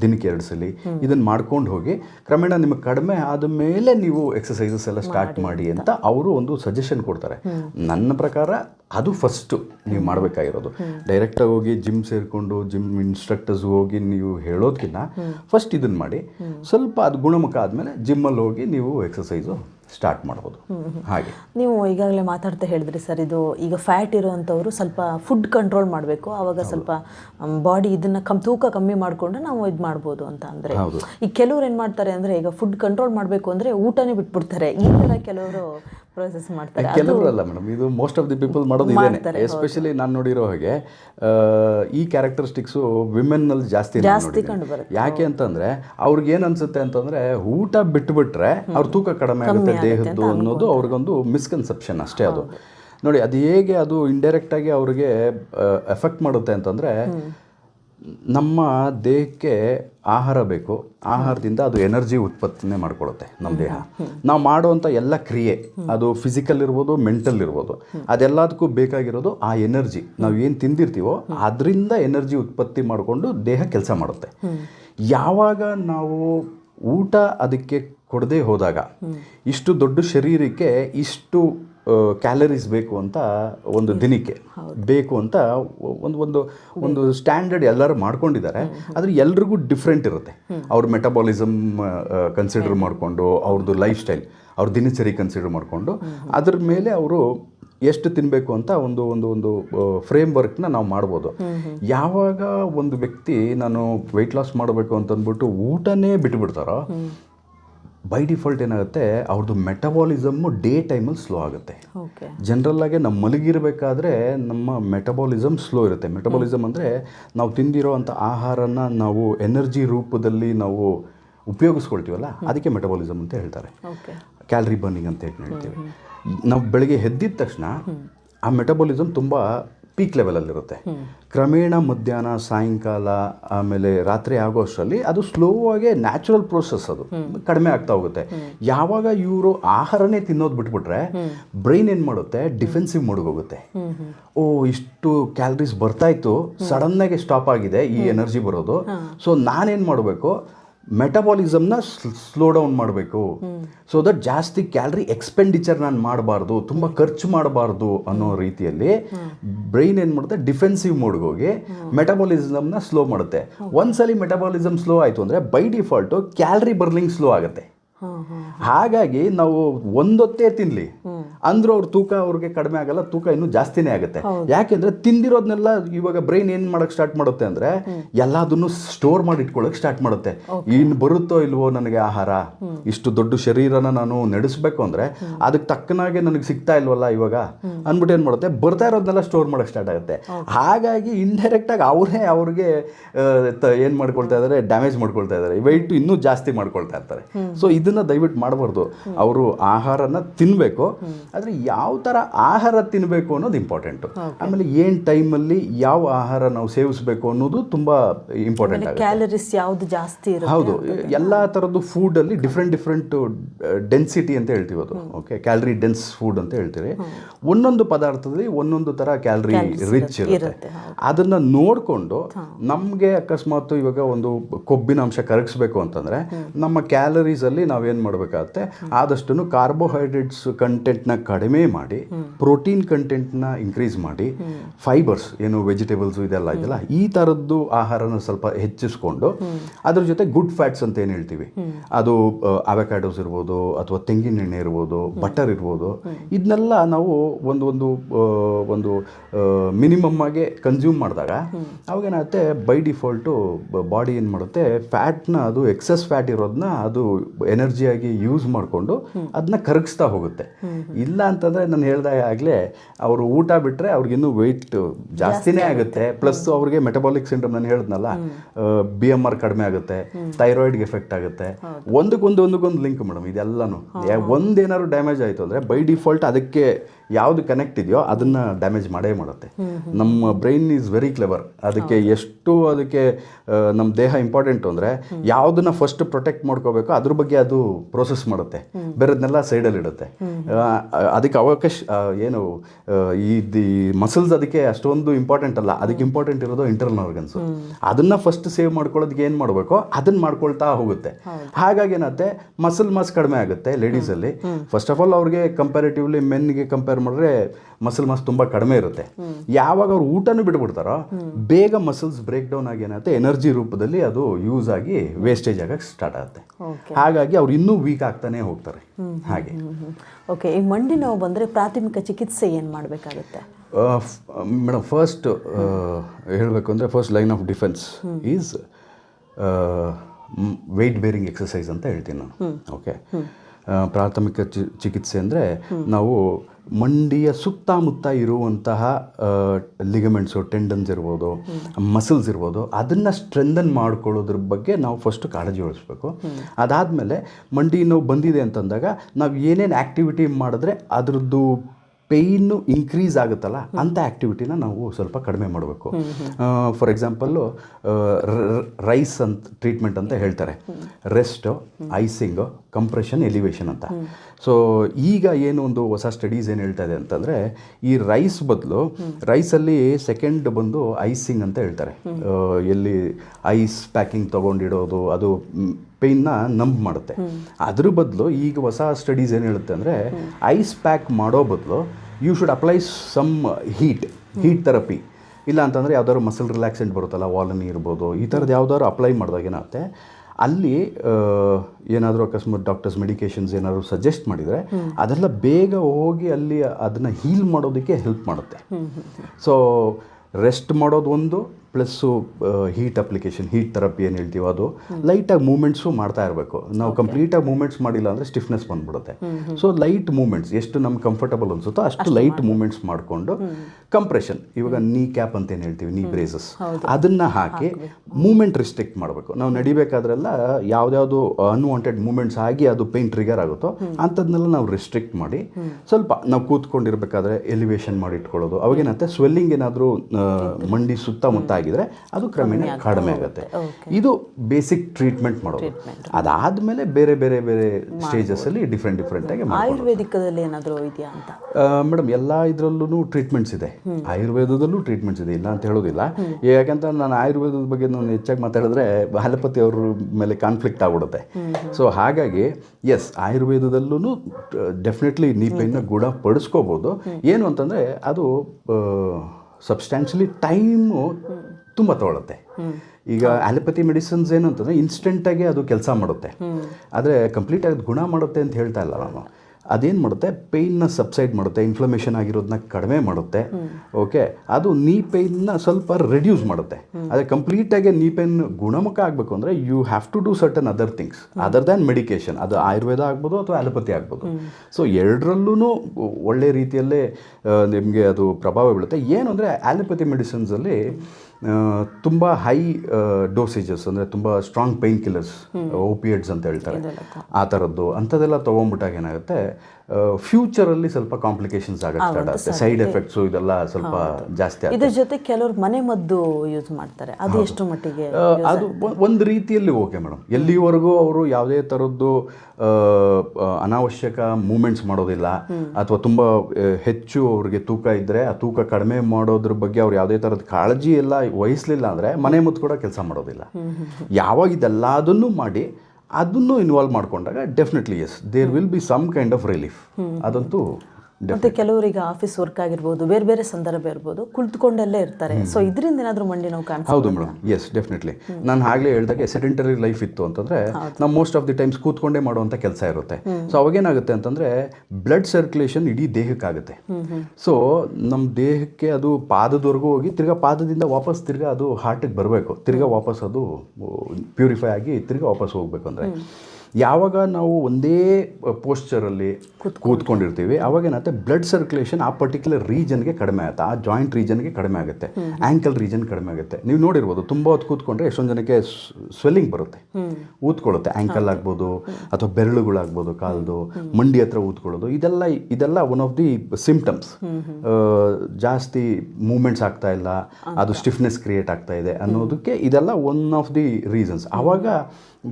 ದಿನಕ್ಕೆ ಎರಡು ಸಲ ಇದನ್ನ ಮಾಡ್ಕೊಂಡು ಹೋಗಿ ಕ್ರಮೇಣ ನಿಮಗೆ ಕಡಿಮೆ ಆದ ಮೇಲೆ ನೀವು ಎಕ್ಸಸೈಸಸ್ ಎಲ್ಲ ಸ್ಟಾರ್ಟ್ ಮಾಡಿ ಅಂತ. ಅವರು ಒಂದು ಸಜೆಷನ್ ಕೊಡ್ತಾರೆ. ನನ್ನ ಪ್ರಕಾರ ಅದು ಫಸ್ಟು ನೀವು ಮಾಡಬೇಕಾಗಿರೋದು. ಡೈರೆಕ್ಟಾಗಿ ಹೋಗಿ ಜಿಮ್ ಸೇರಿಕೊಂಡು ಜಿಮ್ ಇನ್ಸ್ಟ್ರಕ್ಟರ್ಸ್ ಹೋಗಿ ನೀವು ಹೇಳೋದಕ್ಕಿಂತ ಫಸ್ಟ್ ಇದನ್ನು ಮಾಡಿ. ಸ್ವಲ್ಪ ಅದು ಗುಣಮುಖ ಆದಮೇಲೆ ಜಿಮ್ಮಲ್ಲಿ ಹೋಗಿ ನೀವು ಎಕ್ಸಸೈಸು ಸ್ಟಾರ್ಟ್ ಮಾಡ್ಬೋದು. ಹಾಗೆ. ನೀವು ಈಗಾಗಲೇ ಮಾತಾಡ್ತಾ ಹೇಳಿದ್ರಿ ಸರ್ ಇದು ಈಗ ಫ್ಯಾಟ್ ಇರುವಂಥವ್ರು ಸ್ವಲ್ಪ ಫುಡ್ ಕಂಟ್ರೋಲ್ ಮಾಡಬೇಕು. ಆವಾಗ ಸ್ವಲ್ಪ ಬಾಡಿ ಇದನ್ನು ಕಮ್ ತೂಕ ಕಮ್ಮಿ ಮಾಡಿಕೊಂಡು ನಾವು ಇದು ಮಾಡ್ಬೋದು ಅಂತ ಅಂದರೆ. ಈಗ ಕೆಲವ್ರು ಏನು ಮಾಡ್ತಾರೆ ಅಂದರೆ ಈಗ ಫುಡ್ ಕಂಟ್ರೋಲ್ ಮಾಡಬೇಕು ಅಂದರೆ ಊಟನೇ ಬಿಟ್ಬಿಡ್ತಾರೆ. ಈ ಥರ ಕೆಲವರು ಪ್ರೊಸೆಸ್ ಮಾಡ್ತಾರೆ. ಅದು- ಕೆಲವರು ಅಲ್ಲ ಮೇಡಮ್ ಇದು ಮೋಸ್ಟ್ ಆಫ್ ದಿ ಪೀಪಲ್ ಮಾಡೋದು ಇದೇನೆ. ಎಸ್ಪೆಷಲಿ ನಾನು ನೋಡಿರೋ ಹಾಗೆ ಈ ಕ್ಯಾರೆಕ್ಟರಿಸ್ಟಿಕ್ಸು ವಿಮೆನ್ನಲ್ಲಿ ಜಾಸ್ತಿ ಜಾಸ್ತಿ ಕಂಡು. ಯಾಕೆ ಅಂತಂದ್ರೆ ಅವ್ರಿಗೆ ಏನು ಅನ್ಸುತ್ತೆ ಅಂತಂದ್ರೆ ಊಟ ಬಿಟ್ಬಿಟ್ರೆ ಅವ್ರ ತೂಕ ಕಡಿಮೆ ಆಗುತ್ತೆ ದೇಹದ್ದು ಅನ್ನೋದು ಅವ್ರಿಗೊಂದು ಮಿಸ್ಕನ್ಸೆಪ್ಷನ್ ಅಷ್ಟೇ ಅದು. ನೋಡಿ ಅದು ಹೇಗೆ ಅದು ಇಂಡೈರೆಕ್ಟ್ ಆಗಿ ಅವ್ರಿಗೆ ಎಫೆಕ್ಟ್ ಮಾಡುತ್ತೆ ಅಂತಂದ್ರೆ ನಮ್ಮ ದೇಹಕ್ಕೆ ಆಹಾರ ಬೇಕು. ಆಹಾರದಿಂದ ಅದು ಎನರ್ಜಿ ಉತ್ಪತ್ತಿನೇ ಮಾಡ್ಕೊಳ್ಳುತ್ತೆ ನಮ್ಮ ದೇಹ. ನಾವು ಮಾಡುವಂಥ ಎಲ್ಲ ಕ್ರಿಯೆ, ಅದು ಫಿಸಿಕಲ್ ಇರ್ಬೋದು ಮೆಂಟಲ್ ಇರ್ಬೋದು, ಅದೆಲ್ಲದಕ್ಕೂ ಬೇಕಾಗಿರೋದು ಆ ಎನರ್ಜಿ. ನಾವು ಏನು ತಿಂದಿರ್ತೀವೋ ಅದರಿಂದ ಎನರ್ಜಿ ಉತ್ಪತ್ತಿ ಮಾಡಿಕೊಂಡು ದೇಹ ಕೆಲಸ ಮಾಡುತ್ತೆ. ಯಾವಾಗ ನಾವು ಊಟ ಅದಕ್ಕೆ ಕೊಡದೇ ಹೋದಾಗ, ಇಷ್ಟು ದೊಡ್ಡ ಶರೀರಕ್ಕೆ ಇಷ್ಟು ಕ್ಯಾಲರೀಸ್ ಬೇಕು ಅಂತ ಒಂದು ದಿನಕ್ಕೆ. ಬೇಕು ಅಂತ ಒಂದು ಒಂದು ಒಂದು ಸ್ಟ್ಯಾಂಡರ್ಡ್ ಎಲ್ಲರೂ ಮಾಡ್ಕೊಂಡಿದ್ದಾರೆ. ಆದರೆ ಎಲ್ರಿಗೂ ಡಿಫ್ರೆಂಟ್ ಇರುತ್ತೆ. ಅವ್ರ ಮೆಟಬಾಲಿಸಮ್ ಕನ್ಸಿಡರ್ ಮಾಡಿಕೊಂಡು ಅವ್ರದ್ದು ಲೈಫ್ ಸ್ಟೈಲ್ ಅವ್ರ ದಿನಚರಿ ಕನ್ಸಿಡರ್ ಮಾಡಿಕೊಂಡು ಅದ್ರ ಮೇಲೆ ಅವರು ಎಷ್ಟು ತಿನ್ನಬೇಕು ಅಂತ ಒಂದು ಒಂದು ಒಂದು ಫ್ರೇಮ್ ವರ್ಕ್ನ ನಾವು ಮಾಡ್ಬೋದು. ಯಾವಾಗ ಒಂದು ವ್ಯಕ್ತಿ ನಾನು ವೆಯ್ಟ್ ಲಾಸ್ ಮಾಡಬೇಕು ಅಂತಂದ್ಬಿಟ್ಟು ಊಟನೇ ಬಿಟ್ಟುಬಿಡ್ತಾರೋ ಬೈ ಡಿಫಾಲ್ಟ್ ಏನಾಗುತ್ತೆ ಅವ್ರದ್ದು ಮೆಟಬಾಲಿಸಮ್ಮು ಡೇ ಟೈಮಲ್ಲಿ ಸ್ಲೋ ಆಗುತ್ತೆ. ಓಕೆ ಜನರಲ್ ಆಗಿ ನಾವು ಮಲಗಿರಬೇಕಾದ್ರೆ ನಮ್ಮ ಮೆಟಬಾಲಿಸಮ್ ಸ್ಲೋ ಇರುತ್ತೆ. ಮೆಟಬಾಲಿಸಮ್ ಅಂದರೆ ನಾವು ತಿಂದಿರೋ ಅಂಥ ಆಹಾರನ ನಾವು ಎನರ್ಜಿ ರೂಪದಲ್ಲಿ ನಾವು ಉಪಯೋಗಿಸ್ಕೊಳ್ತೀವಲ್ಲ ಅದಕ್ಕೆ ಮೆಟಬಾಲಿಸಮ್ ಅಂತ ಹೇಳ್ತಾರೆ. ಕ್ಯಾಲ್ರಿ ಕ್ಯಾಲರಿ ಬರ್ನಿಂಗ್ ಅಂತ ಹೇಳಿ ಹೇಳ್ತೀವಿ ನಾವು ಬೆಳಗ್ಗೆ ಎದ್ದಿದ ತಕ್ಷಣ ಆ ಮೆಟಬಾಲಿಸಮ್ ತುಂಬ ಪೀಕ್ ಲೆವೆಲಲ್ಲಿರುತ್ತೆ ಕ್ರಮೇಣ ಮಧ್ಯಾಹ್ನ ಸಾಯಂಕಾಲ ಆಮೇಲೆ ರಾತ್ರಿ ಆಗೋ ಅಷ್ಟರಲ್ಲಿ ಅದು ಸ್ಲೋ ಆಗಿ ನ್ಯಾಚುರಲ್ ಪ್ರೋಸೆಸ್ ಅದು. ಕಡಿಮೆ ಆಗ್ತಾ ಹೋಗುತ್ತೆ. ಯಾವಾಗ ಇವರು ಆಹಾರನೇ ತಿನ್ನೋದು ಬಿಟ್ಬಿಟ್ರೆ ಬ್ರೈನ್ ಏನು ಮಾಡುತ್ತೆ? ಡಿಫೆನ್ಸಿವ್ ಹೋಗುತ್ತೆ. ಓ ಇಷ್ಟು ಕ್ಯಾಲರೀಸ್ ಬರ್ತಾ ಇತ್ತು ಸಡನ್ನಾಗಿ ಸ್ಟಾಪ್ ಆಗಿದೆ ಈ ಎನರ್ಜಿ ಬರೋದು. ಸೊ ನಾನೇನು ಮಾಡಬೇಕು? ಮೆಟಬಾಲಿಸಮ್ನ ಸ್ಲೋ ಡೌನ್ ಮಾಡಬೇಕು. ಸೊ ದಟ್ ಜಾಸ್ತಿ ಕ್ಯಾಲ್ರಿ ಎಕ್ಸ್ಪೆಂಡಿಚರ್ ನಾನು ಮಾಡಬಾರ್ದು ತುಂಬ ಖರ್ಚು ಮಾಡಬಾರ್ದು ಅನ್ನೋ ರೀತಿಯಲ್ಲಿ ಬ್ರೈನ್ ಏನು ಮಾಡುತ್ತೆ? ಡಿಫೆನ್ಸಿವ್ ಮೋಡ್ಗೆ ಹೋಗಿ ಮೆಟಬಾಲಿಸಮ್ನ ಸ್ಲೋ ಮಾಡುತ್ತೆ. ಒಂದ್ಸಲಿ ಮೆಟಬಾಲಿಸಮ್ ಸ್ಲೋ ಆಯಿತು ಅಂದರೆ by default calorie burning slow ಆಗುತ್ತೆ. ಹಾಗಾಗಿ ನಾವು ಒಂದೊತ್ತೇ ತಿನ್ಲಿ. ಅಂದ್ರೂ ಅವ್ರ ತೂಕ ಅವ್ರಿಗೆ ಕಡಿಮೆ ಆಗಲ್ಲ ತೂಕ ಇನ್ನೂ ಜಾಸ್ತಿನೇ ಆಗುತ್ತೆ. ಯಾಕೆಂದ್ರೆ ತಿಂದಿರೋದ್ನೆಲ್ಲ ಇವಾಗ ಬ್ರೈನ್ ಏನ್ ಮಾಡಕ್ ಸ್ಟಾರ್ಟ್ ಮಾಡುತ್ತೆ ಅಂದ್ರೆ ಎಲ್ಲದನ್ನು ಸ್ಟೋರ್ ಮಾಡಿ ಇಟ್ಕೊಳಕ್ ಸ್ಟಾರ್ಟ್ ಮಾಡುತ್ತೆ. ಇನ್ನು ಬರುತ್ತೋ ಇಲ್ವೋ ನನಗೆ ಆಹಾರ ಇಷ್ಟು ದೊಡ್ಡ ಶರೀರನ ನಾನು ನಡೆಸಬೇಕು ಅಂದ್ರೆ ಅದಕ್ಕೆ ತಕ್ಕನಾಗೆ ನನಗೆ ಸಿಗ್ತಾ ಇಲ್ವಲ್ಲ ಇವಾಗ? ಅಂದ್ಬಿಟ್ಟು ಏನ್ ಮಾಡುತ್ತೆ? ಬರ್ತಾ ಇರೋದನ್ನೆಲ್ಲ ಸ್ಟೋರ್ ಮಾಡಕ್ ಸ್ಟಾರ್ಟ್ ಆಗುತ್ತೆ. ಹಾಗಾಗಿ ಇಂಡೈರೆಕ್ಟ್ ಆಗಿ ಅವರೇ ಅವ್ರಿಗೆ ಏನ್ ಮಾಡ್ಕೊಳ್ತಾ ಇದ್ದಾರೆ ಡ್ಯಾಮೇಜ್ ಮಾಡ್ಕೊಳ್ತಾ ಇದ್ದಾರೆ ವೆಯ್ಟ್ ಇನ್ನೂ ಜಾಸ್ತಿ ಮಾಡ್ಕೊಳ್ತಾ ಇರ್ತಾರೆ. ಸೊ ಇದನ್ನ ದಯವಿಟ್ಟು ಮಾಡಬಾರ್ದು. ಅವರು ಆಹಾರನ ತಿನ್ನಬೇಕು ಆದರೆ ಯಾವ ಥರ ಆಹಾರ ತಿನ್ನಬೇಕು ಅನ್ನೋದು ಇಂಪಾರ್ಟೆಂಟು ಆಮೇಲೆ ಏನು ಟೈಮಲ್ಲಿ ಯಾವ ಆಹಾರ ನಾವು ಸೇವಿಸಬೇಕು ಅನ್ನೋದು ತುಂಬ ಇಂಪಾರ್ಟೆಂಟ್ ಕ್ಯಾಲರೀಸ್ ಯಾವುದು ಜಾಸ್ತಿ ಇರುತ್ತೆ ಹೌದು. ಎಲ್ಲ ಥರದ್ದು ಫುಡಲ್ಲಿ ಡಿಫ್ರೆಂಟ್ ಡಿಫ್ರೆಂಟ್ ಡೆನ್ಸಿಟಿ ಅಂತ ಹೇಳ್ತೀವಿ ಅದು. ಓಕೆ ಕ್ಯಾಲರಿ ಡೆನ್ಸ್ ಫುಡ್ ಅಂತ ಹೇಳ್ತೀವಿ. ಒಂದೊಂದು ಪದಾರ್ಥದಲ್ಲಿ ಒಂದೊಂದು ಥರ ಕ್ಯಾಲರಿ ರಿಚ್ ಇರುತ್ತೆ. ಅದನ್ನು ನೋಡಿಕೊಂಡು ನಮಗೆ ಅಕಸ್ಮಾತ್ ಇವಾಗ ಒಂದು ಕೊಬ್ಬಿನ ಅಂಶ ಕರಗಿಸ್ಬೇಕು ಅಂತಂದರೆ ನಮ್ಮ ಕ್ಯಾಲರೀಸಲ್ಲಿ ನಾವೇನು ಮಾಡಬೇಕಾಗತ್ತೆ? ಆದಷ್ಟು ಕಾರ್ಬೋಹೈಡ್ರೇಟ್ಸ್ ಕಂಟೆಂಟ್ನ ಕಡಿಮೆ ಮಾಡಿ ಪ್ರೋಟೀನ್ ಕಂಟೆಂಟ್ನ ಇನ್ಕ್ರೀಸ್ ಮಾಡಿ ಫೈಬರ್ಸ್ ಏನು ವೆಜಿಟೇಬಲ್ಸು ಇದೆಲ್ಲ ಇದೆಲ್ಲ ಈ ಥರದ್ದು ಆಹಾರನ ಸ್ವಲ್ಪ ಹೆಚ್ಚಿಸ್ಕೊಂಡು ಅದ್ರ ಜೊತೆ ಗುಡ್ ಫ್ಯಾಟ್ಸ್ ಅಂತ ಏನು ಹೇಳ್ತೀವಿ? ಅದು ಅವೆಕಾಡೋಸ್ ಇರ್ಬೋದು ಅಥವಾ ತೆಂಗಿನ ಎಣ್ಣೆ ಇರ್ಬೋದು ಬಟರ್ ಇರ್ಬೋದು ಇದನ್ನೆಲ್ಲ ನಾವು ಒಂದು ಒಂದು ಒಂದು ಮಿನಿಮಮ್ ಆಗಿ ಕನ್ಸ್ಯೂಮ್ ಮಾಡಿದಾಗ ಅವಾಗೇನಾಗುತ್ತೆ ಬೈ ಡಿಫಾಲ್ಟು ಬಾಡಿ ಏನು ಮಾಡುತ್ತೆ ಫ್ಯಾಟ್ನ ಅದು ಎಕ್ಸಸ್ ಫ್ಯಾಟ್ ಇರೋದನ್ನ ಅದು ಎನರ್ಜಿಯಾಗಿ ಯೂಸ್ ಮಾಡಿಕೊಂಡು ಅದನ್ನ ಕರಗಿಸ್ತಾ ಹೋಗುತ್ತೆ. ಇಲ್ಲ ಅಂತಂದರೆ ನಾನು ಹೇಳಿದಾಗ ಆಗಲೇ ಅವರು ಊಟ ಬಿಟ್ಟರೆ ಅವ್ರಿಗಿನ್ನೂ ವೆಯ್ಟ್ ಜಾಸ್ತಿನೇ ಆಗುತ್ತೆ. ಪ್ಲಸ್ ಅವ್ರಿಗೆ ಮೆಟಬಾಲಿಕ್ ಸಿಂಡ್ರಮ್ ನಾನು ಹೇಳಿದ್ನಲ್ಲ ಬಿ ಎಂ ಆರ್ ಕಡಿಮೆ ಆಗುತ್ತೆ ಥೈರಾಯ್ಡ್ಗೆ ಎಫೆಕ್ಟ್ ಆಗುತ್ತೆ. ಒಂದಕ್ಕೊಂದು ಒಂದಕ್ಕೊಂದು ಲಿಂಕ್ ಮೇಡಮ್ ಇದೆಲ್ಲನೂ. ಒಂದೇನಾದ್ರು ಡ್ಯಾಮೇಜ್ ಆಯಿತು ಅಂದರೆ ಬೈ ಡಿಫಾಲ್ಟ್ ಅದಕ್ಕೆ ಯಾವುದು ಕನೆಕ್ಟ್ ಇದೆಯೋ ಅದನ್ನು ಡ್ಯಾಮೇಜ್ ಮಾಡೇ ಮಾಡುತ್ತೆ. ನಮ್ಮ ಬ್ರೈನ್ ಈಸ್ ವೆರಿ ಕ್ಲೆವರ್ ಅದಕ್ಕೆ ಎಷ್ಟು ಅದಕ್ಕೆ ನಮ್ಮ ದೇಹ ಇಂಪಾರ್ಟೆಂಟು ಅಂದರೆ ಯಾವುದನ್ನ ಫಸ್ಟ್ ಪ್ರೊಟೆಕ್ಟ್ ಮಾಡ್ಕೋಬೇಕು ಅದ್ರ ಬಗ್ಗೆ ಅದು ಪ್ರೋಸೆಸ್ ಮಾಡುತ್ತೆ. ಬೇರೆದನ್ನೆಲ್ಲ ಸೈಡಲ್ಲಿ ಇಡುತ್ತೆ. ಅದಕ್ಕೆ ಅವಕಾಶ ಏನು ಈ ದಿ ಮಸಲ್ಸ್ ಅದಕ್ಕೆ ಅಷ್ಟೊಂದು ಇಂಪಾರ್ಟೆಂಟ್ ಅಲ್ಲ. ಅದಕ್ಕೆ ಇಂಪಾರ್ಟೆಂಟ್ ಇರೋದು ಇಂಟರ್ನಲ್ ಆರ್ಗನ್ಸ್ ಅದನ್ನ ಫಸ್ಟ್ ಸೇವ್ ಮಾಡ್ಕೊಳ್ಳೋದಕ್ಕೆ ಏನು ಮಾಡಬೇಕು ಅದನ್ನು ಮಾಡ್ಕೊಳ್ತಾ ಹೋಗುತ್ತೆ. ಹಾಗಾಗಿ ಏನತ್ತೆ ಮಸಲ್ ಮಾಸ್ ಕಡಿಮೆ ಆಗುತ್ತೆ ಲೇಡೀಸಲ್ಲಿ ಫಸ್ಟ್ ಆಫ್ ಆಲ್ ಅವ್ರಿಗೆ ಕಂಪ್ಯಾರಿಟಿವ್ಲಿ ಮೆನ್ಗೆ ಕಂಪೇರ್ ಮಾಡಿದ್ರೆ ಮಸಲ್ ಮಾಸ್ ತುಂಬ ಕಡಿಮೆ ಇರುತ್ತೆ. ಯಾವಾಗ ಅವ್ರು ಊಟನೂ ಬಿಟ್ಬಿಡ್ತಾರೋ ಬೇಗ ಮಸಲ್ಸ್ ಬ್ರೇಕ್ ಡೌನ್ ಆಗಿ ಏನಾಗುತ್ತೆ ಎನರ್ಜಿ ರೂಪದಲ್ಲಿ ಅದು ಯೂಸ್ ಆಗಿ ವೇಸ್ಟೇಜ್ ಆಗಕ್ಕೆ ಸ್ಟಾರ್ಟ್ ಆಗುತ್ತೆ. ಹಾಗಾಗಿ ಅವ್ರು ಇನ್ನೂ ವೀಕ್ ಆಗ್ತಾನೆ ಹೋಗ್ತಾರೆ. ಹಾಗೆ. ಓಕೆ ಈ ಮಂಡಿ ನೋವು ಬಂದರೆ ಪ್ರಾಥಮಿಕ ಚಿಕಿತ್ಸೆ ಏನು ಮಾಡಬೇಕಾಗುತ್ತೆ? ಮೇಡಮ್ ಫಸ್ಟ್ ಹೇಳಬೇಕು ಅಂದರೆ first line of defence is weight bearing exercise ಅಂತ ಹೇಳ್ತೀನಿ ನಾನು. ಓಕೆ ಪ್ರಾಥಮಿಕ ಚಿಕಿತ್ಸೆ ಅಂದರೆ ನಾವು ಮಂಡಿಯ ಸುತ್ತಮುತ್ತ ಇರುವಂತಹ ಲಿಗಮೆಂಟ್ಸು ಟೆಂಡನ್ಸ್ ಇರ್ಬೋದು ಮಸಲ್ಸ್ ಇರ್ಬೋದು, ಅದನ್ನು ಸ್ಟ್ರೆಂದನ್ ಮಾಡ್ಕೊಳ್ಳೋದ್ರ ಬಗ್ಗೆ ನಾವು ಫಸ್ಟು ಕಾಳಜಿ ವಹಿಸ್ಬೇಕು. ಅದಾದಮೇಲೆ ಮಂಡಿ ನೋವು ಬಂದಿದೆ ಅಂತಂದಾಗ ನಾವು ಏನೇನು ಆ್ಯಕ್ಟಿವಿಟಿ ಮಾಡಿದ್ರೆ ಅದ್ರದ್ದು ಪೇಯ್ನು ಇನ್ಕ್ರೀಸ್ ಆಗುತ್ತಲ್ಲ ಅಂಥ ಆ್ಯಕ್ಟಿವಿಟಿನ ನಾವು ಸ್ವಲ್ಪ ಕಡಿಮೆ ಮಾಡಬೇಕು. ಫಾರ್ ಎಕ್ಸಾಂಪಲ್ಲು ರೈಸ್ ಅಂತ ಟ್ರೀಟ್ಮೆಂಟ್ ಅಂತ ಹೇಳ್ತಾರೆ. ರೆಸ್ಟು ಐಸಿಂಗು ಕಂಪ್ರೆಷನ್ ಎಲಿವೇಶನ್ ಅಂತ. ಸೊ ಈಗ ಏನು ಒಂದು ಹೊಸ ಸ್ಟಡೀಸ್ ಏನು ಹೇಳ್ತಾ ಇದೆ ಅಂತಂದರೆ ಈ ರೈಸ್ ಬದಲು ರೈಸಲ್ಲಿ ಸೆಕೆಂಡ್ ಬಂದು ಐಸಿಂಗ್ ಅಂತ ಹೇಳ್ತಾರೆ. ಎಲ್ಲಿ ಐಸ್ ಪ್ಯಾಕಿಂಗ್ ತೊಗೊಂಡಿಡೋದು ಅದು ಪೇಯ್ನ ನಂಬ್ ಮಾಡುತ್ತೆ. ಅದ್ರ ಬದಲು ಈಗ ಹೊಸ ಸ್ಟಡೀಸ್ ಏನು ಹೇಳುತ್ತೆ ಅಂದರೆ ಐಸ್ ಪ್ಯಾಕ್ ಮಾಡೋ ಬದಲು you should apply some heat heat therapy ಇಲ್ಲ ಅಂತಂದರೆ ಯಾವ್ದಾದ್ರು ಮಸಲ್ ರಿಲ್ಯಾಕ್ಸೆಂಟ್ ಬರುತ್ತಲ್ಲ ವಾಲನಿ ಇರ್ಬೋದು ಈ ಥರದ್ದು ಯಾವ್ದಾದ್ರು ಅಪ್ಲೈ ಮಾಡಿದಾಗ ಏನಾಗುತ್ತೆ ಅಲ್ಲಿ ಏನಾದರೂ ಅಕಸ್ಮಾತ್ ಡಾಕ್ಟರ್ಸ್ ಮೆಡಿಕೇಶನ್ಸ್ ಏನಾದರೂ ಸಜೆಸ್ಟ್ ಮಾಡಿದರೆ ಅದೆಲ್ಲ ಬೇಗ ಹೋಗಿ ಅಲ್ಲಿ ಅದನ್ನು ಹೀಲ್ ಮಾಡೋದಕ್ಕೆ ಹೆಲ್ಪ್ ಮಾಡುತ್ತೆ. ಸೊ ರೆಸ್ಟ್ ಮಾಡೋದು ಒಂದು plus heat application heat therapy ಏನು ಹೇಳ್ತೀವೋ ಅದು ಲೈಟಾಗಿ ಮೂಮೆಂಟ್ಸು ಮಾಡ್ತಾ ಇರಬೇಕು. ನಾವು ಕಂಪ್ಲೀಟಾಗಿ ಮೂಮೆಂಟ್ಸ್ ಮಾಡಿಲ್ಲ ಅಂದರೆ ಸ್ಟಿಫ್ನೆಸ್ ಬಂದ್ಬಿಡುತ್ತೆ. ಸೊ ಲೈಟ್ ಮೂಮೆಂಟ್ಸ್ ಎಷ್ಟು ನಮ್ಗೆ ಕಂಫರ್ಟಬಲ್ ಅನ್ಸುತ್ತೋ ಅಷ್ಟು ಲೈಟ್ ಮೂಮೆಂಟ್ಸ್ ಮಾಡಿಕೊಂಡು ಕಂಪ್ರೆಷನ್ ಇವಾಗ ನೀ ಕ್ಯಾಪ್ ಅಂತ ಏನು ಹೇಳ್ತೀವಿ ನೀ ಬ್ರೇಸಸ್ ಅದನ್ನು ಹಾಕಿ ಮೂಮೆಂಟ್ ರಿಸ್ಟ್ರಿಕ್ಟ್ ಮಾಡಬೇಕು. ನಾವು ನಡಿಬೇಕಾದ್ರೆಲ್ಲ ಯಾವುದ್ಯಾವುದು ಅನ್ವಾಂಟೆಡ್ ಮೂಮೆಂಟ್ಸ್ ಆಗಿ ಅದು ಪೇನ್ ಟ್ರಿಗರ್ ಆಗುತ್ತೋ ಅಂಥದ್ನೆಲ್ಲ ನಾವು ರಿಸ್ಟ್ರಿಕ್ಟ್ ಮಾಡಿ ಸ್ವಲ್ಪ ನಾವು ಕೂತ್ಕೊಂಡಿರ್ಬೇಕಾದ್ರೆ ಎಲಿವೇಶನ್ ಮಾಡಿ ಇಟ್ಕೊಳ್ಳೋದು. ಅವಾಗೇನಂತೆ ಸ್ವೆಲ್ಲಿಂಗ್ ಏನಾದರೂ ಮಂಡಿ ಸುತ್ತಮುತ್ತ ಆಗಿದ್ರೆ ಅದು ಕ್ರಮೇಣ ಕಡಿಮೆ ಆಗುತ್ತೆ. ಇದು ಬೇಸಿಕ್ ಟ್ರೀಟ್ಮೆಂಟ್ ಮಾಡೋದು. ಅದಾದ್ಮೇಲೆ ಬೇರೆ ಬೇರೆ ಬೇರೆ ಸ್ಟೇಜಸಲ್ಲಿ ಡಿಫ್ರೆಂಟ್ ಡಿಫ್ರೆಂಟ್ ಆಗಿ. ಆಯುರ್ವೇದಿಕದಲ್ಲಿ ಏನಾದರೂ ಇದೆಯಾ ಅಂತ? ಮೇಡಮ್ ಎಲ್ಲ ಇದರಲ್ಲೂ ಟ್ರೀಟ್ಮೆಂಟ್ಸ್ ಇದೆ. ಆಯುರ್ವೇದದಲ್ಲೂ ಟ್ರೀಟ್ಮೆಂಟ್ಸ್ ಇದೆ ಇಲ್ಲ ಅಂತ ಹೇಳೋದಿಲ್ಲ. ಯಾಕಂತ ನಾನು ಆಯುರ್ವೇದದ ಬಗ್ಗೆ ನಾನು ಹೆಚ್ಚಾಗಿ ಮಾತಾಡಿದ್ರೆ ಅಲಪತಿ ಅವ್ರ ಮೇಲೆ ಕಾನ್ಫ್ಲಿಕ್ಟ್ ಆಗ್ಬಿಡುತ್ತೆ. ಸೊ ಹಾಗಾಗಿ ಎಸ್ ಆಯುರ್ವೇದದಲ್ಲೂ ಡೆಫಿನೆಟ್ಲಿ ನೀ ಗುಣ ಪಡಿಸ್ಕೋಬೋದು ಏನು ಅಂತಂದರೆ ಅದು ಸಬ್ಸ್ಟ್ಯಾನ್ಷಲಿ ಟೈಮು ತುಂಬ ತೊಗೊಳುತ್ತೆ. ಈಗ ಆಲೋಪತಿ ಮೆಡಿಸಿನ್ಸ್ ಏನು ಅಂತಂದರೆ ಇನ್ಸ್ಟೆಂಟಾಗಿ ಅದು ಕೆಲಸ ಮಾಡುತ್ತೆ. ಆದರೆ ಕಂಪ್ಲೀಟಾಗಿ ಗುಣ ಮಾಡುತ್ತೆ ಅಂತ ಹೇಳ್ತಾ ಇಲ್ಲ ನಾನು. ಅದೇನು ಮಾಡುತ್ತೆ? ಪೇಯ್ನ ಸಬ್ಸೈಡ್ ಮಾಡುತ್ತೆ. ಇನ್ಫ್ಲಮೇಷನ್ ಆಗಿರೋದನ್ನ ಕಡಿಮೆ ಮಾಡುತ್ತೆ. ಓಕೆ ಅದು ನೀ ಪೇಯ್ನ ಸ್ವಲ್ಪ ರೆಡ್ಯೂಸ್ ಮಾಡುತ್ತೆ. ಆದರೆ ಕಂಪ್ಲೀಟಾಗಿ ನೀ ಪೇನ್ ಗುಣಮುಖ ಆಗಬೇಕು ಅಂದರೆ you have to do certain other things other than medication ಅದು ಆಯುರ್ವೇದ ಆಗ್ಬೋದು ಅಥವಾ ಆಲೋಪತಿ ಆಗ್ಬೋದು. ಸೊ ಎರಡರಲ್ಲೂ ಒಳ್ಳೆ ರೀತಿಯಲ್ಲೇ ನಿಮಗೆ ಅದು ಪ್ರಭಾವ ಬೀಳುತ್ತೆ. ಏನು ಅಂದರೆ ಆಲೋಪತಿ ಮೆಡಿಸಿನ್ಸಲ್ಲಿ ತುಂಬ ಹೈ ಡೋಸೇಜಸ್ ಅಂದರೆ ತುಂಬ ಸ್ಟ್ರಾಂಗ್ ಪೇನ್ ಕಿಲ್ಲರ್ಸ್ ಓಪಿಯಡ್ಸ್ ಅಂತ ಹೇಳ್ತಾರೆ. ಆ ಥರದ್ದು ಅಂಥದ್ದೆಲ್ಲ ತೊಗೊಂಡ್ಬಿಟ್ಟಾಗ ಏನಾಗುತ್ತೆ ಫ್ಯೂಚರಲ್ಲಿ ಸ್ವಲ್ಪ ಕಾಂಪ್ಲಿಕೇಶನ್ಸ್ ಆಗಕ್ಕೆ ಸ್ಟಾರ್ಟ್ ಆಗುತ್ತೆ. ಸೈಡ್ ಎಫೆಕ್ಟ್ಸು ಇದೆಲ್ಲ ಸ್ವಲ್ಪ ಜಾಸ್ತಿ ಇದ್ರ ಜೊತೆ ಕೆಲವರು ಮನೆ ಮದ್ದು ಯೂಸ್ ಮಾಡ್ತಾರೆ. ಅದು ಎಷ್ಟು ಮಟ್ಟಿಗೆ ಅದು ಒಂದು ರೀತಿಯಲ್ಲಿ ಓಕೆ ಮೇಡಮ್. ಎಲ್ಲಿವರೆಗೂ ಅವರು ಯಾವುದೇ ಥರದ್ದು ಅನಾವಶ್ಯಕ ಮೂಮೆಂಟ್ಸ್ ಮಾಡೋದಿಲ್ಲ ಅಥವಾ ತುಂಬ ಹೆಚ್ಚು ಅವ್ರಿಗೆ ತೂಕ ಇದ್ದರೆ ಆ ತೂಕ ಕಡಿಮೆ ಮಾಡೋದ್ರ ಬಗ್ಗೆ ಅವ್ರು ಯಾವುದೇ ಥರದ ಕಾಳಜಿ ಎಲ್ಲ ವಹಿಸ್ಲಿಲ್ಲ ಅಂದರೆ ಮನೆ ಮುತ್ತು ಕೂಡ ಕೆಲಸ ಮಾಡೋದಿಲ್ಲ. ಯಾವಾಗ ಇದೆಲ್ಲದನ್ನೂ ಮಾಡಿ ಅದನ್ನು ಇನ್ವಾಲ್ವ್ ಮಾಡಿಕೊಂಡಾಗ definitely yes there will be some kind of relief ಅದಂತೂ ಮತ್ತೆ ಕೆಲವರಿಗೆ ಆಫೀಸ್ ವರ್ಕ್ ಆಗಿರ್ಬೋದು ಬೇರೆ ಬೇರೆ ಸಂದರ್ಭ ಇರ್ಬೋದು ಕುಳಿತುಕೊಂಡಲ್ಲೇ ಇರ್ತಾರೆ. ಸೊ ಇದರಿಂದ ಏನಾದರೂ ಮಂಡಿ ನೋವು ಕಾಣಿಸ್ತಾ ಹೌದು ಮೇಡಮ್ ಎಸ್ ಡೆಫಿನೆಟ್ಲಿ ನಾನು ಆಗಲೇ ಹೇಳಿದಾಗ ಸೆಡೆಂಟರಿ ಲೈಫ್ ಇತ್ತು ಅಂತಂದರೆ ನಮ್ಮ ಮೋಸ್ಟ್ ಆಫ್ ದಿ ಟೈಮ್ಸ್ ಕೂತ್ಕೊಂಡೇ ಮಾಡುವಂಥ ಕೆಲಸ ಇರುತ್ತೆ. ಸೊ ಅವಾಗೇನಾಗುತ್ತೆ ಅಂತಂದರೆ ಬ್ಲಡ್ ಸರ್ಕ್ಯುಲೇಷನ್ ಇಡೀ ದೇಹಕ್ಕಾಗುತ್ತೆ. ಸೊ ನಮ್ಮ ದೇಹಕ್ಕೆ ಅದು ಪಾದದವರೆಗೂ ಹೋಗಿ ತಿರ್ಗಾ ಪಾದದಿಂದ ವಾಪಸ್ ತಿರ್ಗಾ ಅದು ಹಾರ್ಟಿಗೆ ಬರಬೇಕು. ತಿರ್ಗಾ ವಾಪಸ್ ಅದು ಪ್ಯೂರಿಫೈ ಆಗಿ ತಿರ್ಗಾ ವಾಪಸ್ ಹೋಗ್ಬೇಕು ಅಂದರೆ. ಯಾವಾಗ ನಾವು ಒಂದೇ ಪೋಸ್ಚರಲ್ಲಿ ಕೂತ್ಕೊಂಡಿರ್ತೀವಿ ಆವಾಗ ಏನಾಗುತ್ತೆ ಬ್ಲಡ್ ಸರ್ಕ್ಯುಲೇಷನ್ ಆ ಪರ್ಟಿಕ್ಯುಲರ್ ರೀಜನ್ಗೆ ಕಡಿಮೆ ಆಗುತ್ತೆ ಆ ಜಾಯಿಂಟ್ ರೀಜನ್ಗೆ ಕಡಿಮೆ ಆಗುತ್ತೆ ಆ್ಯಂಕಲ್ ರೀಜನ್ ಕಡಿಮೆ ಆಗುತ್ತೆ. ನೀವು ನೋಡಿರ್ಬೋದು ತುಂಬ ಹೊತ್ತು ಕೂತ್ಕೊಂಡ್ರೆ ಎಷ್ಟೊಂದು ಜನಕ್ಕೆ ಸ್ವೆಲ್ಲಿಂಗ್ ಬರುತ್ತೆ. ಊದ್ಕೊಳ್ಳುತ್ತೆ ಆ್ಯಂಕಲ್ ಆಗ್ಬೋದು ಅಥವಾ ಬೆರಳುಗಳಾಗ್ಬೋದು ಕಾಲ್ದು ಮಂಡಿ ಹತ್ರ ಊದ್ಕೊಳ್ಳೋದು ಇದೆಲ್ಲ ಇದೆಲ್ಲ ಒನ್ ಆಫ್ ದಿ ಸಿಂಪ್ಟಮ್ಸ್ ಜಾಸ್ತಿ ಮೂಮೆಂಟ್ಸ್ ಆಗ್ತಾ ಇಲ್ಲ ಅದು ಸ್ಟಿಫ್ನೆಸ್ ಕ್ರಿಯೇಟ್ ಆಗ್ತಾ ಇದೆ ಅನ್ನೋದಕ್ಕೆ ಇದೆಲ್ಲ ಒನ್ ಆಫ್ ದಿ ರೀಸನ್ಸ್ ಆವಾಗ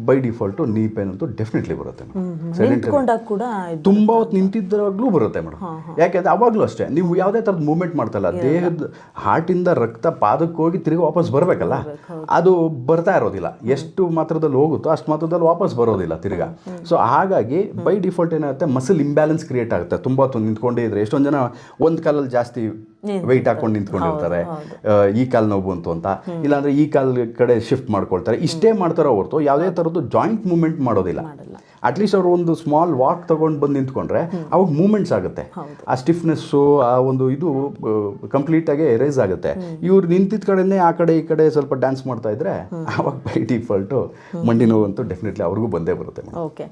ಬೈ ಡಿಫಾಲ್ಟು ನೀ ಪೇನ್ ಅಂತೂ ಡೆಫಿನೆಟ್ಲಿ ಬರುತ್ತೆ ಮೇಡಮ್. ಕೂಡ ತುಂಬ ಹೊತ್ತು ನಿಂತಿದ್ದಾಗಲೂ ಬರುತ್ತೆ ಮೇಡಮ್. ಯಾಕೆಂದ್ರೆ ಅವಾಗಲೂ ಅಷ್ಟೇ ನೀವು ಯಾವುದೇ ಥರದ ಮೂವ್ಮೆಂಟ್ ಮಾಡ್ತಲ್ಲ ದೇಹದ ಹಾರ್ಟಿಂದ ರಕ್ತ ಪಾದಕ್ಕೆ ಹೋಗಿ ತಿರುಗಿ ವಾಪಸ್ ಬರಬೇಕಲ್ಲ? ಅದು ಬರ್ತಾ ಇರೋದಿಲ್ಲ. ಎಷ್ಟು ಮಾತ್ರದಲ್ಲಿ ಹೋಗುತ್ತೋ ಅಷ್ಟು ಮಾತ್ರದಲ್ಲಿ ವಾಪಸ್ ಬರೋದಿಲ್ಲ ತಿರ್ಗಾ. ಸೊ ಹಾಗಾಗಿ ಬೈ ಡಿಫಾಲ್ಟ್ ಏನಾಗುತ್ತೆ ಮಸಲ್ ಇಂಬ್ಯಾಲೆನ್ಸ್ ಕ್ರಿಯೇಟ್ ಆಗುತ್ತೆ. ತುಂಬ ಹೊತ್ತು ನಿಂತ್ಕೊಂಡೇ ಇದ್ರೆ ಎಷ್ಟೊಂದು ಜನ ಒಂದು ಕಾಲಲ್ಲಿ ಜಾಸ್ತಿ ವೆಯ್ಟ್ ಹಾಕೊಂಡು ನಿಂತ್ಕೊಂಡಿರ್ತಾರೆ. ಈ ಕಾಲು ನೋವು ಬಂತು ಅಂತ. ಇಲ್ಲಾಂದ್ರೆ ಈ ಕಾಲ್ ಕಡೆ ಶಿಫ್ಟ್ ಮಾಡ್ಕೊಳ್ತಾರೆ. ಇಷ್ಟೇ ಮಾಡ್ತಾರೋ ಹೊರತು ಯಾವುದೇ ಥರದ್ದು ಜಾಯಿಂಟ್ ಮೂವ್ಮೆಂಟ್ ಮಾಡೋದಿಲ್ಲ. ಅಟ್ಲೀಸ್ಟ್ ಅವರು ಒಂದು ಸ್ಮಾಲ್ ವಾಕ್ ತಗೊಂಡು ಬಂದು ನಿಂತ್ಕೊಂಡ್ರೆ ಅವಾಗ ಮೂಮೆಂಟ್ಸ್ ಆಗುತ್ತೆ. ಆ ಸ್ಟಿಫ್ನೆಸ್ಸು ಆ ಒಂದು ಇದು ಕಂಪ್ಲೀಟಾಗಿ ಎರೇಸ್ ಆಗುತ್ತೆ. ಇವ್ರು ನಿಂತಿದ್ದ ಕಡೆನೇ ಆ ಕಡೆ ಈ ಕಡೆ ಸ್ವಲ್ಪ ಡ್ಯಾನ್ಸ್ ಮಾಡ್ತಾ ಇದ್ರೆ ಅವಾಗ ಬೈ ಡಿಫಾಲ್ಟು ಮಂಡಿ ನೋವು ಅಂತೂ ಡೆಫಿನೆಟ್ಲಿ ಅವ್ರಿಗೂ ಬಂದೇ ಬರುತ್ತೆ. ಓಕೆ